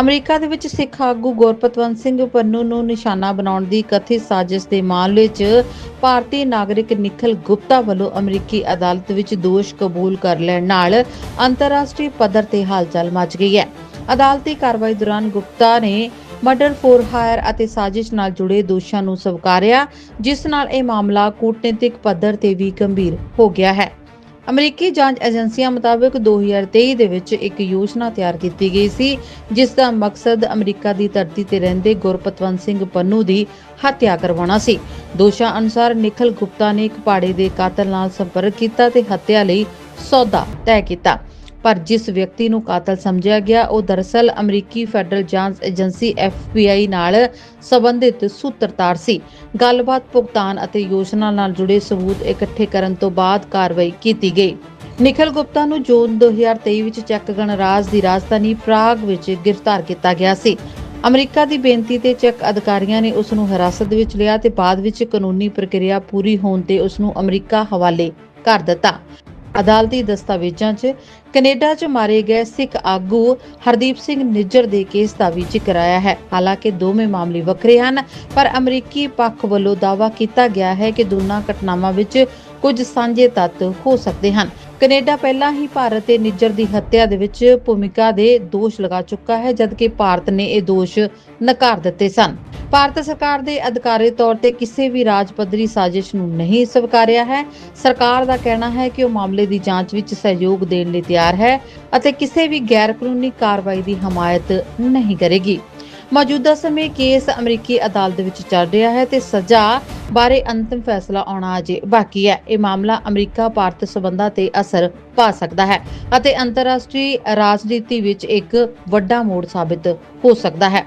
America ਦੇ ਵਿੱਚ ਸਿੱਖ ਆਗੂ ਗੁਰਪਤਵੰਤ ਸਿੰਘ ਪੰਨੂ ਨੂੰ ਨਿਸ਼ਾਨਾ ਬਣਾਉਣ ਦੀ ਕਥਿਤ ਸਾਜ਼ਿਸ਼ ਦੇ ਮਾਮਲੇ 'ਚ ਭਾਰਤੀ ਨਾਗਰਿਕ ਨਿਖਲ ਗੁਪਤਾ ਵੱਲੋਂ ਅਮਰੀਕੀ ਅਦਾਲਤ ਵਿੱਚ ਦੋਸ਼ ਕਬੂਲ ਕਰ ਲੈਣ ਨਾਲ ਅੰਤਰਰਾਸ਼ਟਰੀ ਪੱਧਰ ਤੇ ਹਲਚਲ ਮਚ ਗਈ ਹੈ। ਅਦਾਲਤੀ ਕਾਰਵਾਈ ਦੌਰਾਨ ਗੁਪਤਾ ਨੇ ਮਰਡਰ ਫੋਰ ਹਾਇਰ ਅਤੇ ਸਾਜ਼ਿਸ਼ ਨਾਲ ਜੁੜੇ ਦੋਸ਼ਾਂ ਨੂੰ ਸਵਕਾਰਿਆ, ਜਿਸ ਨਾਲ ਇਹ ਮਾਮਲਾ ਕੂਟਨੀਤਿਕ ਪੱਧਰ ਤੇ ਵੀ ਗੰਭੀਰ ਹੋ ਗਿਆ ਹੈ। ਅਮਰੀਕੀ ਜਾਂਚ ਏਜੰਸੀਆਂ ਮੁਤਾਬਕ 2023 ਦੇ ਵਿੱਚ ਇੱਕ ਯੋਜਨਾ ਤਿਆਰ ਕੀਤੀ ਗਈ ਸੀ, ਜਿਸ ਦਾ ਮਕਸਦ ਅਮਰੀਕਾ ਦੀ ਧਰਤੀ ਤੇ ਰਹਿੰਦੇ ਗੁਰਪਤਵੰਤ ਸਿੰਘ ਪੰਨੂ ਦੀ ਹੱਤਿਆ ਕਰਵਾਉਣਾ ਸੀ। ਦੋਸ਼ਾਂ ਅਨੁਸਾਰ ਨਿਖਲ ਗੁਪਤਾ ਨੇ ਇੱਕ ਪਾੜੇ ਦੇ ਕਾਤਲ ਨਾਲ ਸੰਪਰਕ ਕੀਤਾ ਤੇ ਹੱਤਿਆ ਲਈ ਸੌਦਾ ਤੈਅ ਕੀਤਾ। ਪਰ ਜਿਸ ਵਿਅਕਤੀ ਨੂੰ ਕਾਤਲ ਸਮਝਿਆ ਗਿਆ, ਉਹ ਦਰਅਸਲ ਅਮਰੀਕੀ ਫੈਡਰਲ ਜਾਂਚ ਏਜੰਸੀ FBI ਨਾਲ ਸੰਬੰਧਿਤ ਸੂਤਰਧਾਰ ਸੀ। ਗੱਲਬਾਤ ਭੁਗਤਾਨ ਅਤੇ ਯੋਜਨਾ ਨਾਲ ਜੁੜੇ ਸਬੂਤ ਇਕੱਠੇ ਕਰਨ ਤੋਂ ਬਾਅਦ ਕਾਰਵਾਈ ਕੀਤੀ ਗਈ। ਨਿਖਲ ਗੁਪਤਾ ਨੂੰ ਜੂਨ 2023 ਵਿੱਚ ਚੈੱਕ ਗਣਰਾਜ ਦੀ ਰਾਜਧਾਨੀ ਪ੍ਰਾਗ ਵਿੱਚ ਗ੍ਰਿਫਤਾਰ ਕੀਤਾ ਗਿਆ ਸੀ। ਅਮਰੀਕਾ ਦੀ ਬੇਨਤੀ ਤੇ ਚੈੱਕ ਅਧਿਕਾਰੀਆਂ ਨੇ ਉਸ ਨੂੰ ਹਿਰਾਸਤ ਵਿੱਚ ਲਿਆ ਤੇ ਬਾਅਦ ਵਿੱਚ ਕਾਨੂੰਨੀ ਪ੍ਰਕਿਰਿਆ ਪੂਰੀ ਹੋਣ ਤੇ ਉਸ ਨੂੰ ਅਮਰੀਕਾ ਹਵਾਲੇ ਕਰ ਦਿੱਤਾ। ਅਦਾਲਤੀ ਦਸਤਾਵੇਜ਼ਾਂ 'ਚ ਕੈਨੇਡਾ 'ਚ ਮਾਰੇ ਗਏ ਸਿੱਖ ਆਗੂ ਹਰਦੀਪ ਸਿੰਘ ਨਿੱਜਰ ਦੇ ਕੇਸ ਦਾ ਵੀ ਜ਼ਿਕਰ ਆਇਆ ਹੈ। ਹਾਲਾਂਕਿ ਦੋਵੇਂ ਮਾਮਲੇ ਵੱਖਰੇ ਹਨ, ਪਰ ਅਮਰੀਕੀ ਪੱਖ ਵੱਲੋਂ ਦਾਅਵਾ ਕੀਤਾ ਗਿਆ ਹੈ ਕਿ ਦੋਨਾਂ ਘਟਨਾਵਾਂ ਵਿੱਚ ਕੁਝ ਸਾਂਝੇ ਤੱਤ ਹੋ ਸਕਦੇ ਹਨ। ਕੈਨੇਡਾ ਪਹਿਲਾਂ ਹੀ ਭਾਰਤ ਤੇ ਨਿੱਜਰ ਦੀ ਹੱਤਿਆ ਦੇ ਵਿੱਚ ਭੂਮਿਕਾ ਦੇ ਦੋਸ਼ ਲਗਾ ਚੁੱਕਾ ਹੈ, ਜਦਕਿ ਭਾਰਤ ਨੇ ਇਹ ਦੋਸ਼ ਨਕਾਰ ਦਿੱਤੇ ਸਨ। ਭਾਰਤ ਸਰਕਾਰ ਦੇ ਅਧਿਕਾਰੀ ਤੌਰ ਤੇ ਕਿਸੇ ਵੀ ਰਾਜ ਪੱਧਰੀ ਸਾਜ਼ਿਸ਼ ਨੂੰ ਨਹੀਂ ਸਵੀਕਾਰਿਆ ਹੈ। ਸਰਕਾਰ ਦਾ ਕਹਿਣਾ ਹੈ ਕਿ ਉਹ ਮਾਮਲੇ ਦੀ ਜਾਂਚ ਵਿੱਚ ਸਹਿਯੋਗ ਦੇਣ ਲਈ ਤਿਆਰ ਹੈ ਅਤੇ ਕਿਸੇ ਵੀ ਗੈਰ ਕਾਨੂੰਨੀ ਕਾਰਵਾਈ ਦੀ ਹਮਾਇਤ ਨਹੀਂ ਕਰੇਗੀ। ਮੌਜੂਦਾ ਸਮੇਂ ਕੇਸ ਅਮਰੀਕੀ ਅਦਾਲਤ ਵਿੱਚ ਚੱਲ ਰਿਹਾ ਹੈ ਤੇ ਸਜ਼ਾ ਬਾਰੇ ਅੰਤਿਮ ਫੈਸਲਾ ਆਉਣਾ ਅਜੇ ਬਾਕੀ ਹੈ। ਇਹ ਮਾਮਲਾ ਅਮਰੀਕਾ, ਭਾਰਤ ਸਬੰਧਾਂ ਤੇ ਅਸਰ ਪਾ ਸਕਦਾ ਹੈ ਅਤੇ ਅੰਤਰਰਾਸ਼ਟਰੀ ਰਾਜਨੀਤੀ ਵਿੱਚ ਇੱਕ ਵੱਡਾ ਮੋੜ ਸਾਬਿਤ ਹੋ ਸਕਦਾ ਹੈ।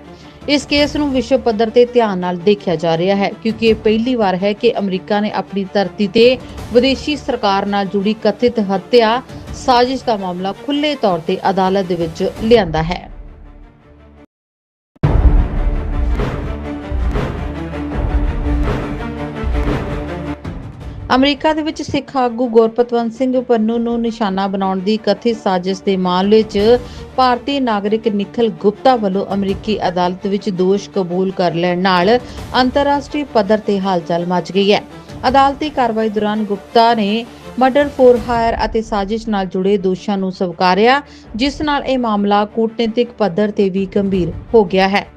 ਇਸ ਕੇਸ ਨੂੰ ਵਿਸ਼ਵ ਪੱਧਰ ਤੇ ਧਿਆਨ ਨਾਲ ਦੇਖਿਆ ਜਾ ਰਿਹਾ ਹੈ, ਕਿਉਂਕਿ ਇਹ ਪਹਿਲੀ ਵਾਰ ਹੈ ਕਿ ਅਮਰੀਕਾ ਨੇ ਆਪਣੀ ਧਰਤੀ ਤੇ ਵਿਦੇਸ਼ੀ ਸਰਕਾਰ ਨਾਲ ਜੁੜੀ ਕਥਿਤ ਹੱਤਿਆ, ਸਾਜ਼ਿਸ਼ ਦਾ ਮਾਮਲਾ ਖੁੱਲ੍ਹੇ ਤੌਰ ਤੇ ਅਦਾਲਤ ਦੇ ਵਿੱਚ ਲਿਆਂਦਾ ਹੈ। ਅਮਰੀਕਾ ਦੇ ਵਿੱਚ ਸਿੱਖ ਆਗੂ ਗੁਰਪਤਵੰਤ ਸਿੰਘ ਪੰਨੂ ਨੂੰ ਨਿਸ਼ਾਨਾ ਬਣਾਉਣ ਦੀ ਕਥਿਤ ਸਾਜ਼ਿਸ਼ ਦੇ ਮਾਮਲੇ 'ਚ ਭਾਰਤੀ ਨਾਗਰਿਕ ਨਿਖਲ ਗੁਪਤਾ ਵੱਲੋਂ ਅਮਰੀਕੀ ਅਦਾਲਤ ਵਿੱਚ ਦੋਸ਼ ਕਬੂਲ ਕਰ ਲੈਣ ਨਾਲ ਅੰਤਰਰਾਸ਼ਟਰੀ ਪੱਧਰ ਤੇ ਹਲਚਲ ਮਚ ਗਈ ਹੈ। ਅਦਾਲਤੀ ਕਾਰਵਾਈ ਦੌਰਾਨ ਗੁਪਤਾ ਨੇ ਮਰਡਰ ਫੋਰ ਹਾਇਰ ਅਤੇ ਸਾਜ਼ਿਸ਼ ਨਾਲ ਜੁੜੇ ਦੋਸ਼ਾਂ ਨੂੰ ਸਵਕਾਰਿਆ, ਜਿਸ ਨਾਲ ਇਹ ਮਾਮਲਾ ਕੂਟਨੀਤਿਕ ਪੱਧਰ ਤੇ ਵੀ ਗੰਭੀਰ ਹੋ ਗਿਆ ਹੈ।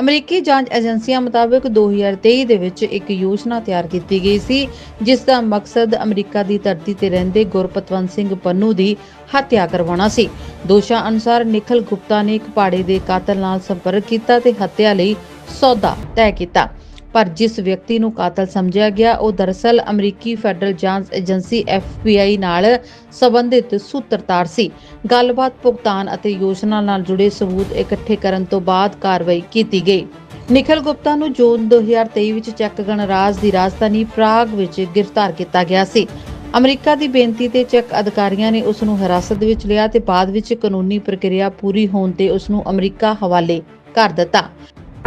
ਅਮਰੀਕੀ ਜਾਂਚ ਏਜੰਸੀਆਂ ਮੁਤਾਬਕ 2023 ਦੇ ਵਿੱਚ ਇੱਕ ਯੋਜਨਾ ਤਿਆਰ ਕੀਤੀ ਗਈ ਸੀ, ਜਿਸ ਦਾ ਮਕਸਦ ਅਮਰੀਕਾ ਦੀ ਧਰਤੀ ਤੇ ਰਹਿੰਦੇ ਗੁਰਪਤਵੰਤ ਸਿੰਘ ਪੰਨੂ ਦੀ ਹੱਤਿਆ ਕਰਵਾਉਣਾ ਸੀ। ਦੋਸ਼ਾਂ ਅਨੁਸਾਰ ਨਿਖਲ ਗੁਪਤਾ ਨੇ ਇੱਕ ਪਾੜੇ ਦੇ ਕਾਤਲ ਨਾਲ ਸੰਪਰਕ ਕੀਤਾ ਤੇ ਹੱਤਿਆ ਲਈ ਸੌਦਾ ਤੈਅ ਕੀਤਾ। ਪਰ ਜਿਸ ਵਿਅਕਤੀ ਨੂੰ ਕਾਤਲ ਸਮਝਿਆ ਗਿਆ, ਉਹ ਦਰਅਸਲ ਅਮਰੀਕੀ ਫੈਡਰਲ ਜਾਂਚ ਏਜੰਸੀ FBI ਨਾਲ ਸੰਬੰਧਿਤ ਸੂਤਰਧਾਰ ਸੀ। ਗੱਲਬਾਤ ਭੁਗਤਾਨ ਅਤੇ ਯੋਜਨਾ ਨਾਲ ਜੁੜੇ ਸਬੂਤ ਇਕੱਠੇ ਕਰਨ ਤੋਂ ਬਾਅਦ ਕਾਰਵਾਈ ਕੀਤੀ ਗਈ। ਨਿਖਲ ਗੁਪਤਾ ਨੂੰ ਜੂਨ 2023 ਵਿੱਚ ਚੈੱਕ ਗਣਰਾਜ ਦੀ ਰਾਜਧਾਨੀ ਪ੍ਰਾਗ ਵਿੱਚ ਗ੍ਰਿਫਤਾਰ ਕੀਤਾ ਗਿਆ ਸੀ। ਅਮਰੀਕਾ ਦੀ ਬੇਨਤੀ ਤੇ ਚੈੱਕ ਅਧਿਕਾਰੀਆਂ ਨੇ ਉਸ ਨੂੰ ਹਿਰਾਸਤ ਵਿੱਚ ਲਿਆ ਤੇ ਬਾਅਦ ਵਿੱਚ ਕਾਨੂੰਨੀ ਪ੍ਰਕਿਰਿਆ ਪੂਰੀ ਹੋਣ ਤੇ ਉਸ ਨੂੰ ਅਮਰੀਕਾ ਹਵਾਲੇ ਕਰ ਦਿੱਤਾ।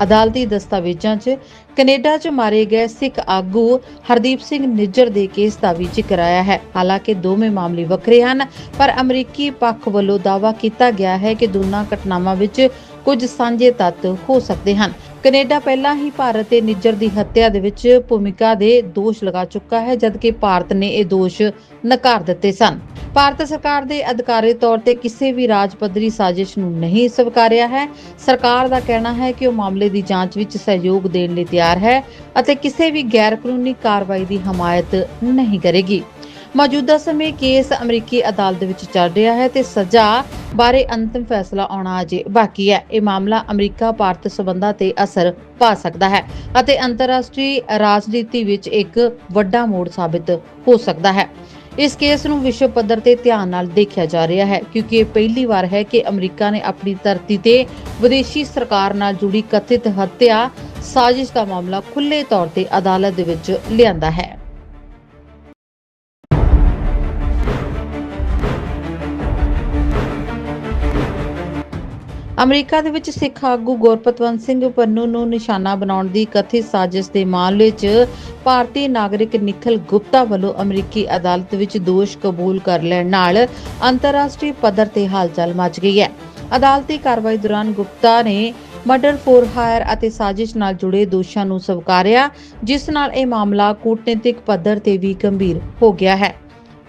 ਅਦਾਲਤੀ ਦਸਤਾਵੇਜ਼ਾਂ 'ਚ ਕੈਨੇਡਾ 'ਚ ਮਾਰੇ ਗਏ ਸਿੱਖ ਆਗੂ ਹਰਦੀਪ ਸਿੰਘ ਨਿੱਜਰ ਦੇ ਕੇਸ ਦਾ ਵੀ ਜ਼ਿਕਰ ਆਇਆ ਹੈ। ਹਾਲਾਂਕਿ ਦੋਵੇਂ ਮਾਮਲੇ ਵੱਖਰੇ ਹਨ, ਪਰ ਅਮਰੀਕੀ ਪੱਖ ਵੱਲੋਂ ਦਾਅਵਾ ਕੀਤਾ ਗਿਆ ਹੈ ਕਿ ਦੋਨਾਂ ਘਟਨਾਵਾਂ ਵਿੱਚ ਕੁਝ ਸਾਂਝੇ ਤੱਤ ਹੋ ਸਕਦੇ ਹਨ। ਕੈਨੇਡਾ ਪਹਿਲਾਂ ਹੀ ਭਾਰਤ ਤੇ ਨਿੱਜਰ ਦੀ ਹੱਤਿਆ ਦੇ ਵਿੱਚ ਭੂਮਿਕਾ ਦੇ ਦੋਸ਼ ਲਗਾ ਚੁੱਕਾ ਹੈ, ਜਦਕਿ ਭਾਰਤ ਨੇ ਇਹ ਦੋਸ਼ ਨਕਾਰ ਦਿੱਤੇ ਸਨ। ਭਾਰਤ ਸਰਕਾਰ ਦੇ ਅਧਿਕਾਰੀ ਤੌਰ ਤੇ ਕਿਸੇ ਵੀ ਰਾਜ ਪੱਧਰੀ ਸਾਜ਼ਿਸ਼ ਨੂੰ ਨਹੀਂ ਸਵੀਕਾਰਿਆ ਹੈ। ਸਰਕਾਰ ਦਾ ਕਹਿਣਾ ਹੈ ਕਿ ਉਹ ਮਾਮਲੇ ਦੀ ਜਾਂਚ ਵਿੱਚ ਸਹਿਯੋਗ ਦੇਣ ਲਈ ਤਿਆਰ ਹੈ ਅਤੇ ਕਿਸੇ ਵੀ ਗੈਰ ਕਾਨੂੰਨੀ ਕਾਰਵਾਈ ਦੀ ਹਮਾਇਤ ਨਹੀਂ ਕਰੇਗੀ। ਮੌਜੂਦਾ ਸਮੇਂ ਕੇਸ ਅਮਰੀਕੀ ਅਦਾਲਤ ਵਿੱਚ ਚੱਲ ਰਿਹਾ ਹੈ ਤੇ ਸਜ਼ਾ ਬਾਰੇ ਅੰਤਿਮ ਫੈਸਲਾ ਆਉਣਾ ਅਜੇ ਬਾਕੀ ਹੈ। ਇਹ ਮਾਮਲਾ ਅਮਰੀਕਾ ਭਾਰਤ ਸਬੰਧਾਂ ਤੇ ਅਸਰ ਪਾ ਸਕਦਾ ਹੈ ਅਤੇ ਅੰਤਰਰਾਸ਼ਟਰੀ ਰਾਜਨੀਤੀ ਵਿੱਚ ਇੱਕ ਵੱਡਾ ਮੋੜ ਸਾਬਿਤ ਹੋ ਸਕਦਾ ਹੈ। ਇਸ ਕੇਸ ਨੂੰ ਵਿਸ਼ਵ ਪੱਧਰ ਤੇ ਧਿਆਨ ਨਾਲ ਦੇਖਿਆ ਜਾ ਰਿਹਾ ਹੈ ਕਿਉਂਕਿ ਇਹ ਪਹਿਲੀ ਵਾਰ ਹੈ ਕਿ ਅਮਰੀਕਾ ਨੇ ਆਪਣੀ ਧਰਤੀ ਤੇ ਵਿਦੇਸ਼ੀ ਸਰਕਾਰ ਨਾਲ ਜੁੜੀ ਕਥਿਤ ਹੱਤਿਆ ਸਾਜ਼ਿਸ਼ ਦਾ ਮਾਮਲਾ ਖੁੱਲ੍ਹੇ ਤੌਰ ਤੇ ਅਦਾਲਤ ਦੇ ਵਿੱਚ ਲਿਆਂਦਾ ਹੈ। ਅਮਰੀਕਾ ਦੇ ਵਿੱਚ ਸਿੱਖ ਆਗੂ ਗੁਰਪਤਵੰਤ ਸਿੰਘ ਪੰਨੂ ਨੂੰ ਨਿਸ਼ਾਨਾ ਬਣਾਉਣ ਦੀ ਕਥਿਤ ਸਾਜ਼ਿਸ਼ ਦੇ ਮਾਮਲੇ 'ਚ ਭਾਰਤੀ ਨਾਗਰਿਕ ਨਿਖਲ ਗੁਪਤਾ ਵੱਲੋਂ ਅਮਰੀਕੀ ਅਦਾਲਤ ਵਿੱਚ ਦੋਸ਼ ਕਬੂਲ ਕਰ ਲੈਣ ਨਾਲ ਅੰਤਰਰਾਸ਼ਟਰੀ ਪੱਧਰ ਤੇ ਹਲਚਲ ਮਚ ਗਈ ਹੈ। ਅਦਾਲਤੀ ਕਾਰਵਾਈ ਦੌਰਾਨ ਗੁਪਤਾ ਨੇ ਮਰਡਰ ਫੋਰ ਹਾਇਰ ਅਤੇ ਸਾਜ਼ਿਸ਼ ਨਾਲ ਜੁੜੇ ਦੋਸ਼ਾਂ ਨੂੰ ਸਵਕਾਰਿਆ, ਜਿਸ ਨਾਲ ਇਹ ਮਾਮਲਾ ਕੂਟਨੀਤਿਕ ਪੱਧਰ ਤੇ ਵੀ ਗੰਭੀਰ ਹੋ ਗਿਆ ਹੈ।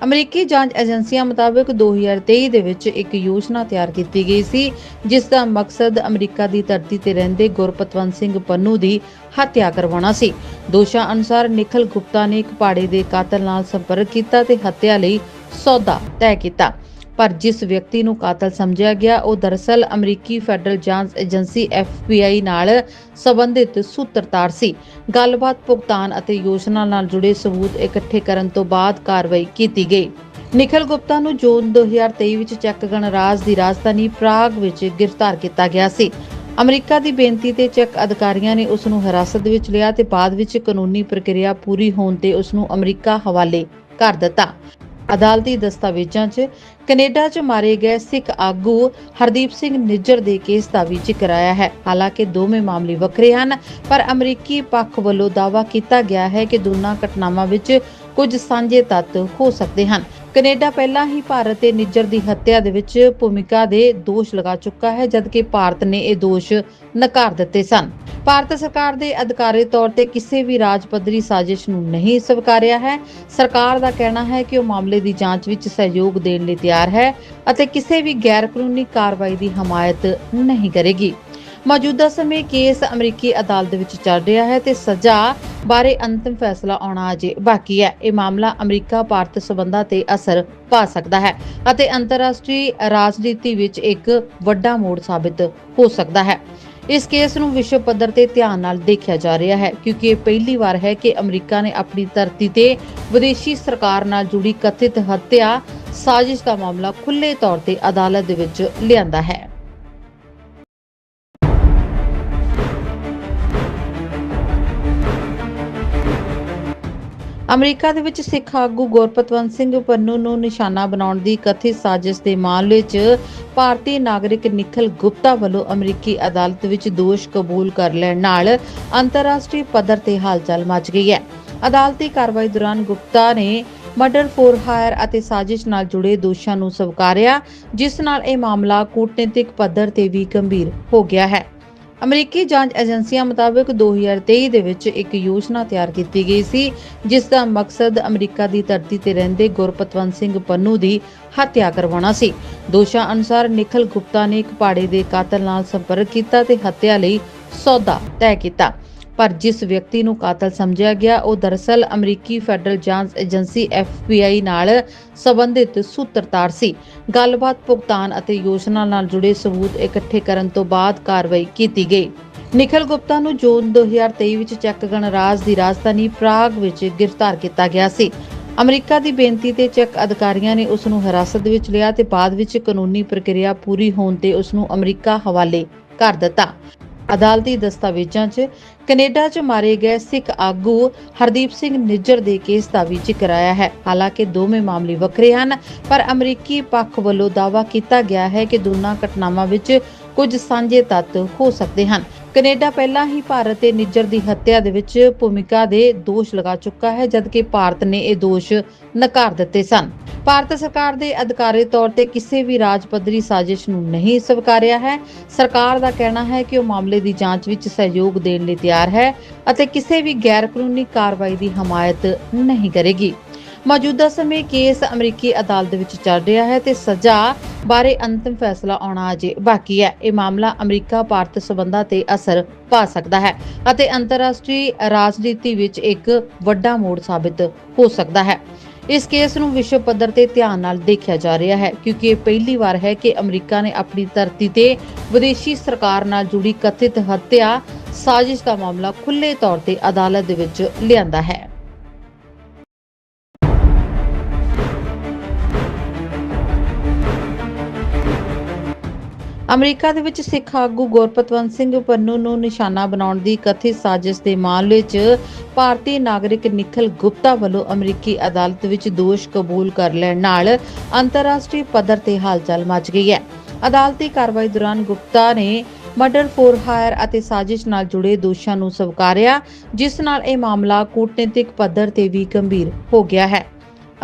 ਅਮਰੀਕੀ ਜਾਂਚ ਏਜੰਸੀਆਂ ਮੁਤਾਬਕ 2023 ਦੇ ਵਿੱਚ ਇੱਕ ਯੋਜਨਾ ਤਿਆਰ ਕੀਤੀ ਗਈ ਸੀ, ਜਿਸ ਦਾ ਮਕਸਦ ਅਮਰੀਕਾ ਦੀ ਧਰਤੀ ਤੇ ਰਹਿੰਦੇ ਗੁਰਪਤਵੰਤ ਸਿੰਘ ਪੰਨੂ ਦੀ ਹੱਤਿਆ ਕਰਵਾਉਣਾ ਸੀ। ਦੋਸ਼ਾਂ ਅਨੁਸਾਰ ਨਿਖਲ ਗੁਪਤਾ ਨੇ ਇੱਕ ਪਾੜੇ ਦੇ ਕਾਤਲ ਨਾਲ ਸੰਪਰਕ ਕੀਤਾ ਤੇ ਹੱਤਿਆ ਲਈ ਸੌਦਾ ਤੈਅ ਕੀਤਾ। ਪਰ ਜਿਸ ਵਿਅਕਤੀ ਨੂੰ ਕਾਤਲ ਸਮਝਿਆ ਗਿਆ, ਉਹ ਦਰਅਸਲ ਅਮਰੀਕੀ ਫੈਡਰਲ ਜਾਂਚ ਏਜੰਸੀ FBI ਨਾਲ ਸੰਬੰਧਿਤ ਸੂਤਰਧਾਰ ਸੀ। ਗੱਲਬਾਤ ਭੁਗਤਾਨ ਅਤੇ ਯੋਜਨਾ ਨਾਲ ਜੁੜੇ ਸਬੂਤ ਇਕੱਠੇ ਕਰਨ ਤੋਂ ਬਾਅਦ ਕਾਰਵਾਈ ਕੀਤੀ ਗਈ। ਨਿਖਲ ਗੁਪਤਾ ਨੂੰ ਜੂਨ 2023 ਵਿੱਚ ਚੈੱਕ ਗਣਰਾਜ ਦੀ ਰਾਜਧਾਨੀ ਪ੍ਰਾਗ ਵਿੱਚ ਗ੍ਰਿਫਤਾਰ ਕੀਤਾ ਗਿਆ ਸੀ। ਅਮਰੀਕਾ ਦੀ ਬੇਨਤੀ ਤੇ ਚੈੱਕ ਅਧਿਕਾਰੀਆਂ ਨੇ ਉਸ ਨੂੰ ਹਿਰਾਸਤ ਵਿੱਚ ਲਿਆ ਤੇ ਬਾਅਦ ਵਿੱਚ ਕਾਨੂੰਨੀ ਪ੍ਰਕਿਰਿਆ ਪੂਰੀ ਹੋਣ ਤੇ ਉਸ ਨੂੰ ਅਮਰੀਕਾ ਹਵਾਲੇ ਕਰ ਦਿੱਤਾ। ਅਦਾਲਤੀ ਦਸਤਾਵੇਜ਼ਾਂ 'ਚ ਕੈਨੇਡਾ 'ਚ ਮਾਰੇ ਗਏ ਸਿੱਖ ਆਗੂ ਹਰਦੀਪ ਸਿੰਘ ਨਿੱਜਰ ਦੇ ਕੇਸ ਦਾ ਵੀ ਜ਼ਿਕਰ ਆਇਆ ਹੈ। ਹਾਲਾਂਕਿ ਦੋਵੇਂ ਮਾਮਲੇ ਵੱਖਰੇ ਹਨ, ਪਰ ਅਮਰੀਕੀ ਪੱਖ ਵੱਲੋਂ ਦਾਅਵਾ ਕੀਤਾ ਗਿਆ ਹੈ ਕਿ ਦੋਨਾਂ ਘਟਨਾਵਾਂ ਵਿੱਚ ਕੁਝ ਸਾਂਝੇ ਤੱਤ ਹੋ ਸਕਦੇ ਹਨ। ਕੈਨੇਡਾ ਪਹਿਲਾਂ ਹੀ ਭਾਰਤ ਤੇ ਨਿੱਜਰ ਦੀ ਹੱਤਿਆ ਦੇ ਵਿੱਚ ਭੂਮਿਕਾ ਦੇ ਦੋਸ਼ ਲਗਾ ਚੁੱਕਾ ਹੈ, ਜਦਕਿ ਭਾਰਤ ਨੇ ਇਹ ਦੋਸ਼ ਨਕਾਰ ਦਿੱਤੇ ਸਨ। ਭਾਰਤ ਸਰਕਾਰ ਦੇ ਅਧਿਕਾਰੀ ਤੌਰ ਤੇ ਕਿਸੇ ਵੀ ਰਾਜ ਪੱਧਰੀ ਸਾਜ਼ਿਸ਼ ਨੂੰ ਨਹੀਂ ਸਵੀਕਾਰਿਆ ਹੈ। ਸਰਕਾਰ ਦਾ ਕਹਿਣਾ ਹੈ ਕਿ ਉਹ ਮਾਮਲੇ ਦੀ ਜਾਂਚ ਵਿੱਚ ਸਹਿਯੋਗ ਦੇਣ ਲਈ ਤਿਆਰ ਹੈ ਅਤੇ ਕਿਸੇ ਵੀ ਗੈਰ ਕਾਨੂੰਨੀ ਕਾਰਵਾਈ ਦੀ ਹਮਾਇਤ ਨਹੀਂ ਕਰੇਗੀ। ਮੌਜੂਦਾ ਸਮੇਂ ਕੇਸ ਅਮਰੀਕੀ ਅਦਾਲਤ ਵਿੱਚ ਚੱਲ ਰਿਹਾ ਹੈ ਤੇ ਸਜ਼ਾ ਬਾਰੇ ਅੰਤਿਮ ਫੈਸਲਾ ਆਉਣਾ ਅਜੇ ਬਾਕੀ ਹੈ। ਇਹ ਮਾਮਲਾ ਅਮਰੀਕਾ ਭਾਰਤ ਸਬੰਧਾਂ ਤੇ ਅਸਰ ਪਾ ਸਕਦਾ ਹੈ ਅਤੇ ਅੰਤਰਰਾਸ਼ਟਰੀ ਰਾਜਨੀਤੀ ਵਿੱਚ ਇੱਕ ਵੱਡਾ ਮੋੜ ਸਾਬਿਤ ਹੋ ਸਕਦਾ ਹੈ। ਇਸ ਕੇਸ ਨੂੰ ਵਿਸ਼ਵ ਪੱਧਰ ਤੇ ਧਿਆਨ ਨਾਲ ਦੇਖਿਆ ਜਾ ਰਿਹਾ ਹੈ ਕਿਉਂਕਿ ਇਹ ਪਹਿਲੀ ਵਾਰ ਹੈ ਕਿ ਅਮਰੀਕਾ ਨੇ ਆਪਣੀ ਧਰਤੀ ਤੇ ਵਿਦੇਸ਼ੀ ਸਰਕਾਰ ਨਾਲ ਜੁੜੀ ਕਥਿਤ ਹੱਤਿਆ ਸਾਜ਼ਿਸ਼ ਦਾ ਮਾਮਲਾ ਖੁੱਲ੍ਹੇ ਤੌਰ ਤੇ ਅਦਾਲਤ ਦੇ ਵਿੱਚ ਲਿਆਂਦਾ ਹੈ। ਅਮਰੀਕਾ ਦੇ ਵਿੱਚ ਸਿੱਖ ਆਗੂ ਗੁਰਪਤਵੰਤ ਸਿੰਘ ਪੰਨੂ ਨੂੰ ਨਿਸ਼ਾਨਾ ਬਣਾਉਣ ਦੀ ਕਥਿਤ ਸਾਜ਼ਿਸ਼ ਦੇ ਮਾਮਲੇ 'ਚ ਭਾਰਤੀ ਨਾਗਰਿਕ ਨਿਖਲ ਗੁਪਤਾ ਵੱਲੋਂ ਅਮਰੀਕੀ ਅਦਾਲਤ ਵਿੱਚ ਦੋਸ਼ ਕਬੂਲ ਕਰ ਲੈਣ ਨਾਲ ਅੰਤਰਰਾਸ਼ਟਰੀ ਪੱਧਰ ਤੇ ਹਲਚਲ ਮਚ ਗਈ ਹੈ। ਅਦਾਲਤੀ ਕਾਰਵਾਈ ਦੌਰਾਨ ਗੁਪਤਾ ਨੇ ਮਰਡਰ ਫੋਰ ਹਾਇਰ ਅਤੇ ਸਾਜ਼ਿਸ਼ ਨਾਲ ਜੁੜੇ ਦੋਸ਼ਾਂ ਨੂੰ ਸਵਕਾਰਿਆ, ਜਿਸ ਨਾਲ ਇਹ ਮਾਮਲਾ ਕੂਟਨੀਤਿਕ ਪੱਧਰ ਤੇ ਵੀ ਗੰਭੀਰ ਹੋ ਗਿਆ ਹੈ। ਅਮਰੀਕੀ ਜਾਂਚ ਏਜੰਸੀਆਂ ਮੁਤਾਬਕ 2023 ਦੇ ਵਿੱਚ ਇੱਕ ਯੋਜਨਾ ਤਿਆਰ ਕੀਤੀ ਗਈ ਸੀ, ਜਿਸ ਦਾ ਮਕਸਦ ਅਮਰੀਕਾ ਦੀ ਧਰਤੀ ਤੇ ਰਹਿੰਦੇ ਗੁਰਪਤਵੰਤ ਸਿੰਘ ਪੰਨੂ ਦੀ ਹੱਤਿਆ ਕਰਵਾਉਣਾ ਸੀ। ਦੋਸ਼ਾਂ ਅਨੁਸਾਰ ਨਿਖਲ ਗੁਪਤਾ ਨੇ ਇੱਕ ਪਾੜੇ ਦੇ ਕਾਤਲ ਨਾਲ ਸੰਪਰਕ ਕੀਤਾ ਤੇ ਹੱਤਿਆ ਲਈ ਸੌਦਾ ਤੈਅ ਕੀਤਾ। ਪਰ ਜਿਸ ਵਿਅਕਤੀ ਨੂੰ ਕਾਤਲ ਸਮਝਿਆ ਗਿਆ, ਉਹ ਦਰਅਸਲ ਅਮਰੀਕੀ ਫੈਡਰਲ ਜਾਂਚ ਏਜੰਸੀ FBI ਨਾਲ ਸੰਬੰਧਿਤ ਸੂਤਰਧਾਰ ਸੀ। ਗੱਲਬਾਤ ਭੁਗਤਾਨ ਅਤੇ ਯੋਜਨਾ ਨਾਲ ਜੁੜੇ ਸਬੂਤ ਇਕੱਠੇ ਕਰਨ ਤੋਂ ਬਾਅਦ ਕਾਰਵਾਈ ਕੀਤੀ ਗਈ। ਨਿਖਲ ਗੁਪਤਾ ਨੂੰ ਜੂਨ 2023 ਵਿੱਚ ਚੈੱਕ ਗਣਰਾਜ ਦੀ ਰਾਜਧਾਨੀ ਪ੍ਰਾਗ ਵਿੱਚ ਗ੍ਰਿਫਤਾਰ ਕੀਤਾ ਗਿਆ ਸੀ। ਅਮਰੀਕਾ ਦੀ ਬੇਨਤੀ ਤੇ ਚੈੱਕ ਅਧਿਕਾਰੀਆਂ ਨੇ ਉਸ ਨੂੰ ਹਿਰਾਸਤ ਵਿੱਚ ਲਿਆ ਤੇ ਬਾਅਦ ਵਿੱਚ ਕਾਨੂੰਨੀ ਪ੍ਰਕਿਰਿਆ ਪੂਰੀ ਹੋਣ ਤੇ ਉਸ ਨੂੰ ਅਮਰੀਕਾ ਹਵਾਲੇ ਕਰ ਦਿੱਤਾ। ਅਦਾਲਤੀ ਦਸਤਾਵੇਜ਼ਾਂ 'ਚ ਕੈਨੇਡਾ 'ਚ ਮਾਰੇ ਗਏ ਸਿੱਖ ਆਗੂ ਹਰਦੀਪ ਸਿੰਘ ਨਿੱਜਰ ਦੇ ਕੇਸ ਦਾ ਵੀ ਜ਼ਿਕਰ ਆਇਆ ਹੈ। ਹਾਲਾਂਕਿ ਦੋਵੇਂ ਮਾਮਲੇ ਵੱਖਰੇ ਹਨ, ਪਰ ਅਮਰੀਕੀ ਪੱਖ ਵੱਲੋਂ ਦਾਅਵਾ ਕੀਤਾ ਗਿਆ ਹੈ ਕਿ ਦੋਨਾਂ ਘਟਨਾਵਾਂ ਵਿੱਚ ਕੁਝ ਸਾਂਝੇ ਤੱਤ ਹੋ ਸਕਦੇ ਹਨ। ਕੈਨੇਡਾ ਪਹਿਲਾਂ ਹੀ ਭਾਰਤ ਤੇ ਨਿੱਜਰ ਦੀ ਹੱਤਿਆ ਦੇ ਵਿੱਚ ਭੂਮਿਕਾ ਦੇ ਦੋਸ਼ ਲਗਾ ਚੁੱਕਾ ਹੈ, ਜਦਕਿ ਭਾਰਤ ਨੇ ਇਹ ਦੋਸ਼ ਨਕਾਰ ਦਿੱਤੇ ਸਨ। ਭਾਰਤ ਸਰਕਾਰ ਦੇ ਅਧਿਕਾਰੀ ਤੌਰ ਤੇ ਕਿਸੇ ਵੀ ਰਾਜ ਪੱਧਰੀ ਸਾਜ਼ਿਸ਼ ਨੂੰ ਨਹੀਂ ਸਵੀਕਾਰਿਆ ਹੈ। ਸਰਕਾਰ ਦਾ ਕਹਿਣਾ ਹੈ ਕਿ ਉਹ ਮਾਮਲੇ ਦੀ ਜਾਂਚ ਵਿੱਚ ਸਹਿਯੋਗ ਦੇਣ ਲਈ ਤਿਆਰ ਹੈ ਅਤੇ ਕਿਸੇ ਵੀ ਗੈਰ ਕਾਨੂੰਨੀ ਕਾਰਵਾਈ ਦੀ ਹਮਾਇਤ ਨਹੀਂ ਕਰੇਗੀ। ਮੌਜੂਦਾ ਸਮੇਂ ਕੇਸ ਅਮਰੀਕੀ ਅਦਾਲਤ ਵਿੱਚ ਚੱਲ ਰਿਹਾ ਹੈ ਤੇ ਸਜ਼ਾ ਬਾਰੇ ਅੰਤਿਮ ਫੈਸਲਾ ਆਉਣਾ ਅਜੇ ਬਾਕੀ ਹੈ। ਇਹ ਮਾਮਲਾ ਅਮਰੀਕਾ ਭਾਰਤ ਸਬੰਧਾਂ ਤੇ ਅਸਰ ਪਾ ਸਕਦਾ ਹੈ ਅਤੇ ਅੰਤਰਰਾਸ਼ਟਰੀ ਰਾਜਨੀਤੀ ਵਿੱਚ ਇੱਕ ਵੱਡਾ ਮੋੜ ਸਾਬਿਤ ਹੋ ਸਕਦਾ ਹੈ। ਇਸ ਕੇਸ ਨੂੰ ਵਿਸ਼ਵ ਪੱਧਰ ਤੇ ਧਿਆਨ ਨਾਲ ਦੇਖਿਆ ਜਾ ਰਿਹਾ ਹੈ ਕਿਉਂਕਿ ਇਹ ਪਹਿਲੀ ਵਾਰ ਹੈ ਕਿ ਅਮਰੀਕਾ ਨੇ ਆਪਣੀ ਧਰਤੀ ਤੇ ਵਿਦੇਸ਼ੀ ਸਰਕਾਰ ਨਾਲ ਜੁੜੀ ਕਥਿਤ ਹੱਤਿਆ ਸਾਜ਼ਿਸ਼ ਦਾ ਮਾਮਲਾ ਖੁੱਲ੍ਹੇ ਤੌਰ ਤੇ ਅਦਾਲਤ ਦੇ ਵਿੱਚ ਲਿਆਂਦਾ ਹੈ। ਅਮਰੀਕਾ ਦੇ ਵਿੱਚ ਸਿੱਖ ਆਗੂ ਗੁਰਪਤਵੰਤ ਸਿੰਘ ਪੰਨੂ ਨੂੰ ਨਿਸ਼ਾਨਾ ਬਣਾਉਣ ਦੀ ਕਥਿਤ ਸਾਜ਼ਿਸ਼ ਦੇ ਮਾਮਲੇ 'ਚ ਭਾਰਤੀ ਨਾਗਰਿਕ ਨਿਖਲ ਗੁਪਤਾ ਵੱਲੋਂ ਅਮਰੀਕੀ ਅਦਾਲਤ ਵਿੱਚ ਦੋਸ਼ ਕਬੂਲ ਕਰ ਲੈਣ ਨਾਲ ਅੰਤਰਰਾਸ਼ਟਰੀ ਪੱਧਰ ਤੇ ਹਲਚਲ ਮਚ ਗਈ ਹੈ। ਅਦਾਲਤੀ ਕਾਰਵਾਈ ਦੌਰਾਨ ਗੁਪਤਾ ਨੇ ਮਰਡਰ ਫੋਰ ਹਾਇਰ ਅਤੇ ਸਾਜ਼ਿਸ਼ ਨਾਲ ਜੁੜੇ ਦੋਸ਼ਾਂ ਨੂੰ ਸਵਕਾਰਿਆ, ਜਿਸ ਨਾਲ ਇਹ ਮਾਮਲਾ ਕੂਟਨੀਤਿਕ ਪੱਧਰ ਤੇ ਵੀ ਗੰਭੀਰ ਹੋ ਗਿਆ ਹੈ।